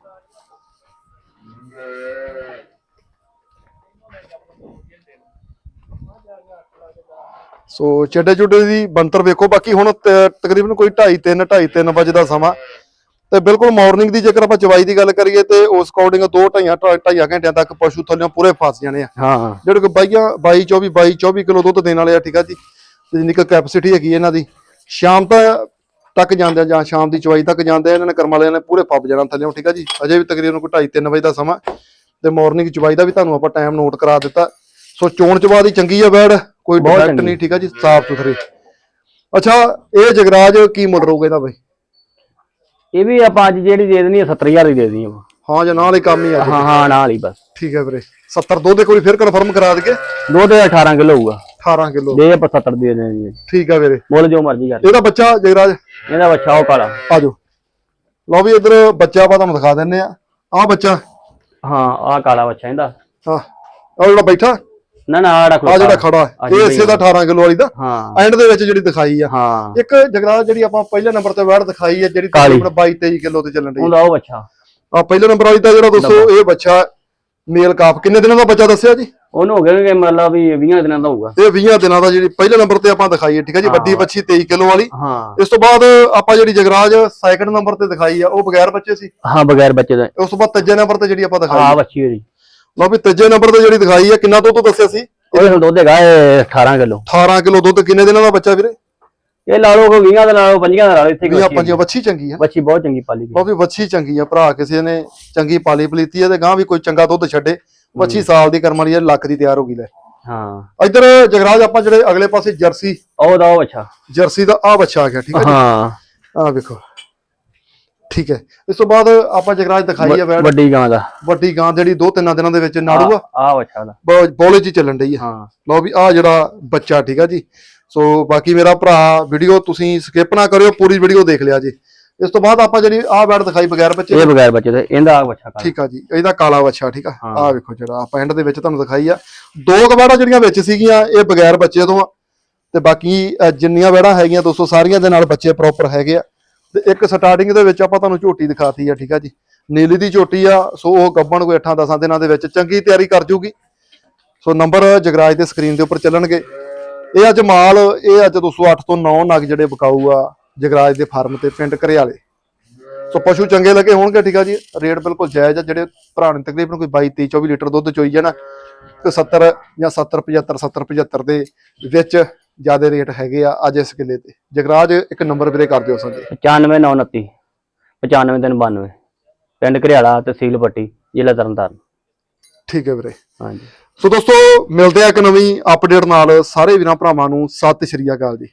ਸੋ ਚੱਡੇ ਚੁੱਡੇ ਦੀ ਬੰਤਰ ਵੇਖੋ। ਬਾਕੀ ਹੁਣ ਤਕਰੀਬਨ ਕੋਈ 2:30 3 2:30 3 ਵਜੇ ਦਾ ਸਮਾਂ। ਤੇ ਬਿਲਕੁਲ ਮਾਰਨਿੰਗ ਦੀ ਜੇਕਰ ਆਪਾਂ ਚਵਾਈ ਦੀ ਗੱਲ ਕਰੀਏ ਤੇ ਉਸ ਅਕੋਰਡਿੰਗ 2 ਢਾਈਆਂ 2.5 ਘੰਟਿਆਂ ਤੱਕ ਪਸ਼ੂ ਥੱਲੇ ਪੂਰੇ ਫਸ ਜਾਣੇ ਆ। ਹਾਂ। ਜਿਹੜੇ ਕੋਈ ਬਾਈਆਂ 22 24 22 24 ਕਿਲੋ ਦੁੱਧ ਦੇਣ ਵਾਲੇ ਆ ਠੀਕ ਆ ਜੀ। ਤੇ ਜਿੰਨੀ ਕੁ ਕੈਪੈਸਿਟੀ ਹੈਗੀ ਇਹਨਾਂ ਦੀ। ਸ਼ਾਮ ਤਾਂ ਤੱਕ ਜਾਂਦੇ ਆ ਜਾਂ ਸ਼ਾਮ ਦੀ ਚਵਾਈ ਤੱਕ ਜਾਂਦੇ ਆ ਇਹਨਾਂ ਨੇ ਕਰਮ ਵਾਲਿਆਂ ਨੇ ਪੂਰੇ ਫੱਬ ਜਾਣਾ ਥੱਲੇ ਠੀਕ ਆ ਜੀ। ਅਜੇ ਵੀ ਤਕਰੀਬਨ ਕੋਈ 2:30 3 ਵਜੇ ਦਾ ਸਮਾਂ। ਤੇ ਮਾਰਨਿੰਗ ਚਵਾਈ ਦਾ ਵੀ ਤੁਹਾਨੂੰ ਆਪਾਂ ਟਾਈਮ ਨੋਟ ਕਰਾ ਦਿੱਤਾ। ਸੋ ਚੋਣ ਚਵਾ ਦੀ ਚੰਗੀ ਆ ਬੈੜ। ਕੋਈ ਬਹੁਤ ਡਿਫੈਕਟ ਚੰਗੀ। ਨਹੀਂ ਠੀਕ ਆ ਜੀ? ਸਾਫ਼ ਸੁਥਰੀ। ਅੱਛਾ ਇਹ ਜਗਰਾਜ ਕੀ ਮੁੱਲ ਰਹੂਗਾ ਇਹਦਾ ਬਈ? ਇਹ ਵੀ ਆਪਾਂ ਅੱਜ ਜਿਹੜੀ ਦੇ ਦੇਣੀ ਆ 70000 ਦੀ ਦੇ ਦੇਣੀ ਆ ਹਾਂ ਜਾਂ ਨਾਲ ਹੀ ਕੰਮ ਹੀ ਆ ਜੀ। ਹਾਂ ਹਾਂ ਨਾਲ ਹੀ ਬਸ। ਠੀਕ ਹੈ ਵੀਰੇ। 70 ਦੋ ਦੇ ਕੋਈ ਫਿਰ ਕਨਫਰਮ ਕਰਾ ਦਈਏ। ਦੁੱਧ 18 ਕਿਲੋ ਹੋਊਗਾ। 18 ਕਿਲੋ। ਦੇ ਆਪਾਂ 70 ਦੇ ਦੇਣੀ ਆ ਠੀਕ ਹੈ ਵੀਰੇ। ਮੁੱਲ ਜੋ ਮਰਜ਼ੀ ਕਰ। ਇਹਦਾ ਬੱਚਾ ਜਗਰਾਜ? ਇਹਦਾ ਬੱਚਾ ਉਹ ਕਾਲਾ। ਆ ਜਾਓ ਲਓ ਵੀ ਇਧਰ ਬੱਚਾ ਆਪਾਂ ਤੁਹਾਨੂੰ ਦਿਖਾ ਦਿੰਨੇ ਆ। ਆਹ ਬੱਚਾ। ਹਾਂ ਆਹ ਕਾਲਾ ਬੱਚਾ ਇਹਦਾ। ਹਾਂ ਆਹ ਜਿਹੜਾ ਬੈਠਾ। ਨਾ ਨਾ ਆੜਾ ਆ ਜਿਹੜਾ ਖੜਾ ਇਹ ਇਸੇ ਦਾ 18 ਕਿਲੋ ਵਾਲੀ ਦਾ ਹਾਂ। ਐਂਡ ਦੇ ਵਿੱਚ ਜਿਹੜੀ ਦਿਖਾਈ ਆ। ਹਾਂ। ਇੱਕ ਜਗਰਾਜ ਜਿਹੜੀ ਆਪਾਂ ਪਹਿਲੇ ਨੰਬਰ ਤੇ ਵੈੜ ਦਿਖਾਈ ਆ ਜਿਹੜੀ। ਤਕਰੀਬਨ 22 23 ਕਿਲੋ ਤੇ ਚੱਲਣ ਰਹੀ ਉਹਦਾ ਉਹ ਬੱਚਾ। ਆ ਪਹਿਲੇ ਨੰਬਰ ਵਾਲੀ ਦਾ ਜਿਹੜਾ ਦੋਸਤੋ ਇਹ ਬੱਚਾ ਮੇਲ ਕਾਫ। ਕਿੰਨੇ ਦਿਨਾਂ ਦਾ ਬੱਚਾ ਦੱਸਿਆ ਜੀ? ਉਹਨੂੰ ਹੋ ਗਿਆ ਕਿ ਮਤਲਬ ਵੀ 20 ਦਿਨਾਂ ਦਾ ਹੋਊਗਾ। ਇਹ 20 ਦਿਨਾਂ ਦਾ ਜਿਹੜੀ ਪਹਿਲੇ ਨੰਬਰ ਤੇ ਆਪਾਂ ਦਿਖਾਈ ਹੈ ਠੀਕ ਹੈ ਜੀ? ਵੱਡੀ ਬੱਚੀ 23 ਕਿਲੋ ਵਾਲੀ। ਹਾਂ। ਇਸ ਤੋਂ ਬਾਅਦ ਆਪਾਂ ਜਿਹੜੀ ਜਗਰਾਜ ਸੈਕੰਡ ਨੰਬਰ ਤੇ ਦਿਖਾਈ ਆ ਉਹ ਬਗੈਰ ਬੱਚੇ ਸੀ? ਹਾਂ ਬਗੈਰ ਬੱਚੇ ਦਾ। ਉਸ ਤੋਂ ਬਾਅਦ ਤੀਜੇ ਨੰਬਰ ਤੇ ਜਿਹੜੀ ਆਪਾਂ ਦਿਖਾਈ ਆ। ਬੱਚੀ ਉਹਦੀ ਲਓ ਵੀ ਤੀਜੇ ਨੰਬਰ ਤੇ ਜਿਹੜੀ ਦਿਖਾਈ ਆ ਕਿੰਨਾ ਦੁੱਧ ਦੱਸਿਆ ਸੀ? ਉਹ ਹੁਣ ਦੁੱਧ ਹੈਗਾ ਇਹ 18 ਕਿਲੋ। 18 ਕਿਲੋ ਦੁੱਧ ਕਿੰਨੇ ਦਿਨਾਂ ਦਾ ਬੱਚਾ ਵੀਰੇ? ਇਹ ਲਾ ਲਓ ਕੋਈ 20 ਦਾ ਲਾ ਲਓ 25 ਦਾ ਲਾ ਲਓ ਇੱਥੇ ਵੀ ਆਪਾਂ ਜੀ ਬੱਚੀ ਚੰਗੀ ਆ। ਬੱਚੀ ਬਹੁਤ ਚੰਗੀ ਪਾਲੀ ਗਈ। ਉਹ ਵੀ ਬੱਚੀ ਚੰਗੀ ਆ ਭਰਾ ਕਿਸੇ ਨੇ ਚੰਗੀ ਪਾਲੀ ਪਲੀਤੀ ਆ ਤੇ ਗਾਂ ਵੀ ਕੋਈ ਚੰਗਾ ਦੁੱਧ ਛੱਡੇ। ਬੱਚੀ ਸਾਲ ਦੀ ਕਰਮ ਵਾਲੀ ਆ ਲੱਖ ਦੀ ਤਿਆਰ ਹੋ ਗਈ ਲੈ। ਹਾਂ। ਇੱਧਰ ਜਗਰਾਜ ਆਪਾਂ ਜਿਹੜੇ ਅਗਲੇ ਪਾਸੇ ਜਰਸੀ। ਉਹਦਾ ਉਹ ਬੱਚਾ ਜਰਸੀ ਦਾ ਆ ਬੱਚਾ ਆ ਗਿਆ ਠੀਕ ਹੈ ਜੀ? ਹਾਂ। ਆ ਵੇਖੋ। ਠੀਕ ਹੈ। ਇਸ ਤੋਂ ਬਾਅਦ ਆਪਾਂ ਜਗਰਾਜ ਦਿਖਾਈ ਆ ਵੈੜ। ਵੱਡੀ ਗਾਂ ਦਾ। ਵੱਡੀ ਗਾਂ ਜਿਹੜੀ ਦੋ ਤਿੰਨਾਂ ਦਿਨਾਂ ਦੇ ਵਿੱਚ ਨਾੜੂ ਆ ਆ ਬੱਚਾ ਦਾ ਬੋਲੇ ਜੀ ਚੱਲਣ ਡਈ ਹਾਂ। ਲਓ ਵੀ ਆ ਜਿਹੜਾ ਬੱਚਾ ਠੀਕ ਆ ਜੀ। ਸੋ ਬਾਕੀ ਮੇਰਾ ਭਰਾ ਵੀਡੀਓ ਤੁਸੀਂ ਸਕਿਪ ਨਾ ਕਰਿਓ ਪੂਰੀ ਵੀਡੀਓ ਦੇਖ ਲਿਆ ਜੀ। ਇਸ ਤੋਂ ਬਾਅਦ ਆਪਾਂ ਜਿਹੜੀ ਆ ਵੈੜ ਦਿਖਾਈ ਬਗੈਰ ਬੱਚੇ ਇਹ ਬਗੈਰ ਬੱਚੇ ਦਾ ਇਹਦਾ ਆ ਬੱਚਾ ਕਾਲਾ। ਠੀਕ ਆ ਜੀ ਇਹਦਾ ਕਾਲਾ ਬੱਚਾ ਠੀਕ ਆ। ਆ ਵੇਖੋ ਜਿਹੜਾ ਆਪਾਂ ਐਂਡ ਦੇ ਵਿੱਚ ਤੁਹਾਨੂੰ ਦਿਖਾਈ ਆ। ਦੋ ਕਵਾੜਾ ਜਿਹੜੀਆਂ ਵਿੱਚ ਸੀਗੀਆਂ ਇਹ ਬਗੈਰ ਬੱਚੇ ਤੋਂ ਆ। ਤੇ ਬਾਕੀ ਜਿੰਨੀਆਂ ਵੈੜਾਂ ਹੈਗੀਆਂ ਦੋਸਤੋ ਸਾਰੀਆਂ ਦੇ ਨਾਲ ਬੱਚੇ ਪ੍ਰੋਪਰ ਹੈਗੇ ਆ। ਤੇ ਇੱਕ ਸਟਾਰਟਿੰਗ ਦੇ ਵਿੱਚ ਆਪਾਂ ਤੁਹਾਨੂੰ ਝੋਟੀ ਦਿਖਾਤੀ ਆ, ਠੀਕ ਆ ਜੀ। ਨੀਲੀ ਦੀ ਝੋਟੀ ਆ, ਸੋ ਉਹ ਗੱਬਣ ਕੋਈ 8-10 ਦਿਨਾਂ ਦੇ ਵਿੱਚ ਚੰਗੀ ਤਿਆਰੀ ਕਰ ਜੂਗੀ। ਸੋ ਨੰਬਰ ਜਗਰਾਜ ਦੇ ਸਕਰੀਨ ਦੇ ਉੱਪਰ ਚੱਲਣਗੇ। ਇਹ ਅੱਜ ਮਾਲ, ਇਹ ਅੱਜ 208 ਤੋਂ 9 ਨਗ ਜਿਹੜੇ ਵਿਕਾਊ ਆ ਜਗਰਾਜ ਦੇ ਫਾਰਮ ਤੇ ਪਿੰਡ ਘਰਿਆਲੇ ਸੋ ਪਸ਼ੂ ਚੰਗੇ ਲੱਗੇ ਹੋਣਗੇ, ਠੀਕ ਆ ਜੀ। ਰੇਟ ਬਿਲਕੁਲ ਜਾਇਜ਼ ਆ, ਜਿਹੜੇ ਭਰਾ ਨੇ ਤਕਰੀਬਨ ਕੋਈ 22 23 24 ਲੀਟਰ ਦੁੱਧ ਚੋਈ ਜਾਣਾ, ਤੇ 70 ਜਾਂ 70 75 70 75 ਦੇ ਵਿੱਚ ਜ਼ਿਆਦਾ ਰੇਟ ਹੈਗੇ ਆ ਅੱਜ ਇਸ ਕਿਲੇ ਤੇ। ਜਗਰਾਜ ਇੱਕ ਨੰਬਰ ਵੀਰੇ ਕਰ ਦਿਓ ਸਾਡੇ 95929 95392 ਪਿੰਡ ਘਰਿਆਲਾ ਤਹਿਸੀਲ ਪੱਟੀ ਜ਼ਿਲ੍ਹਾ ਤਰਨਤਾਰਨ। ਠੀਕ ਹੈ ਵੀਰੇ। ਹਾਂਜੀ। ਸੋ ਦੋਸਤੋ ਮਿਲਦੇ ਆ ਇੱਕ ਨਵੀਂ ਅਪਡੇਟ ਨਾਲ ਸਾਰੇ ਵੀਰਾਂ ਭਰਾਵਾਂ ਨੂੰ। ਸਤਿ ਸ਼੍ਰੀ ਅਕਾਲ ਜੀ।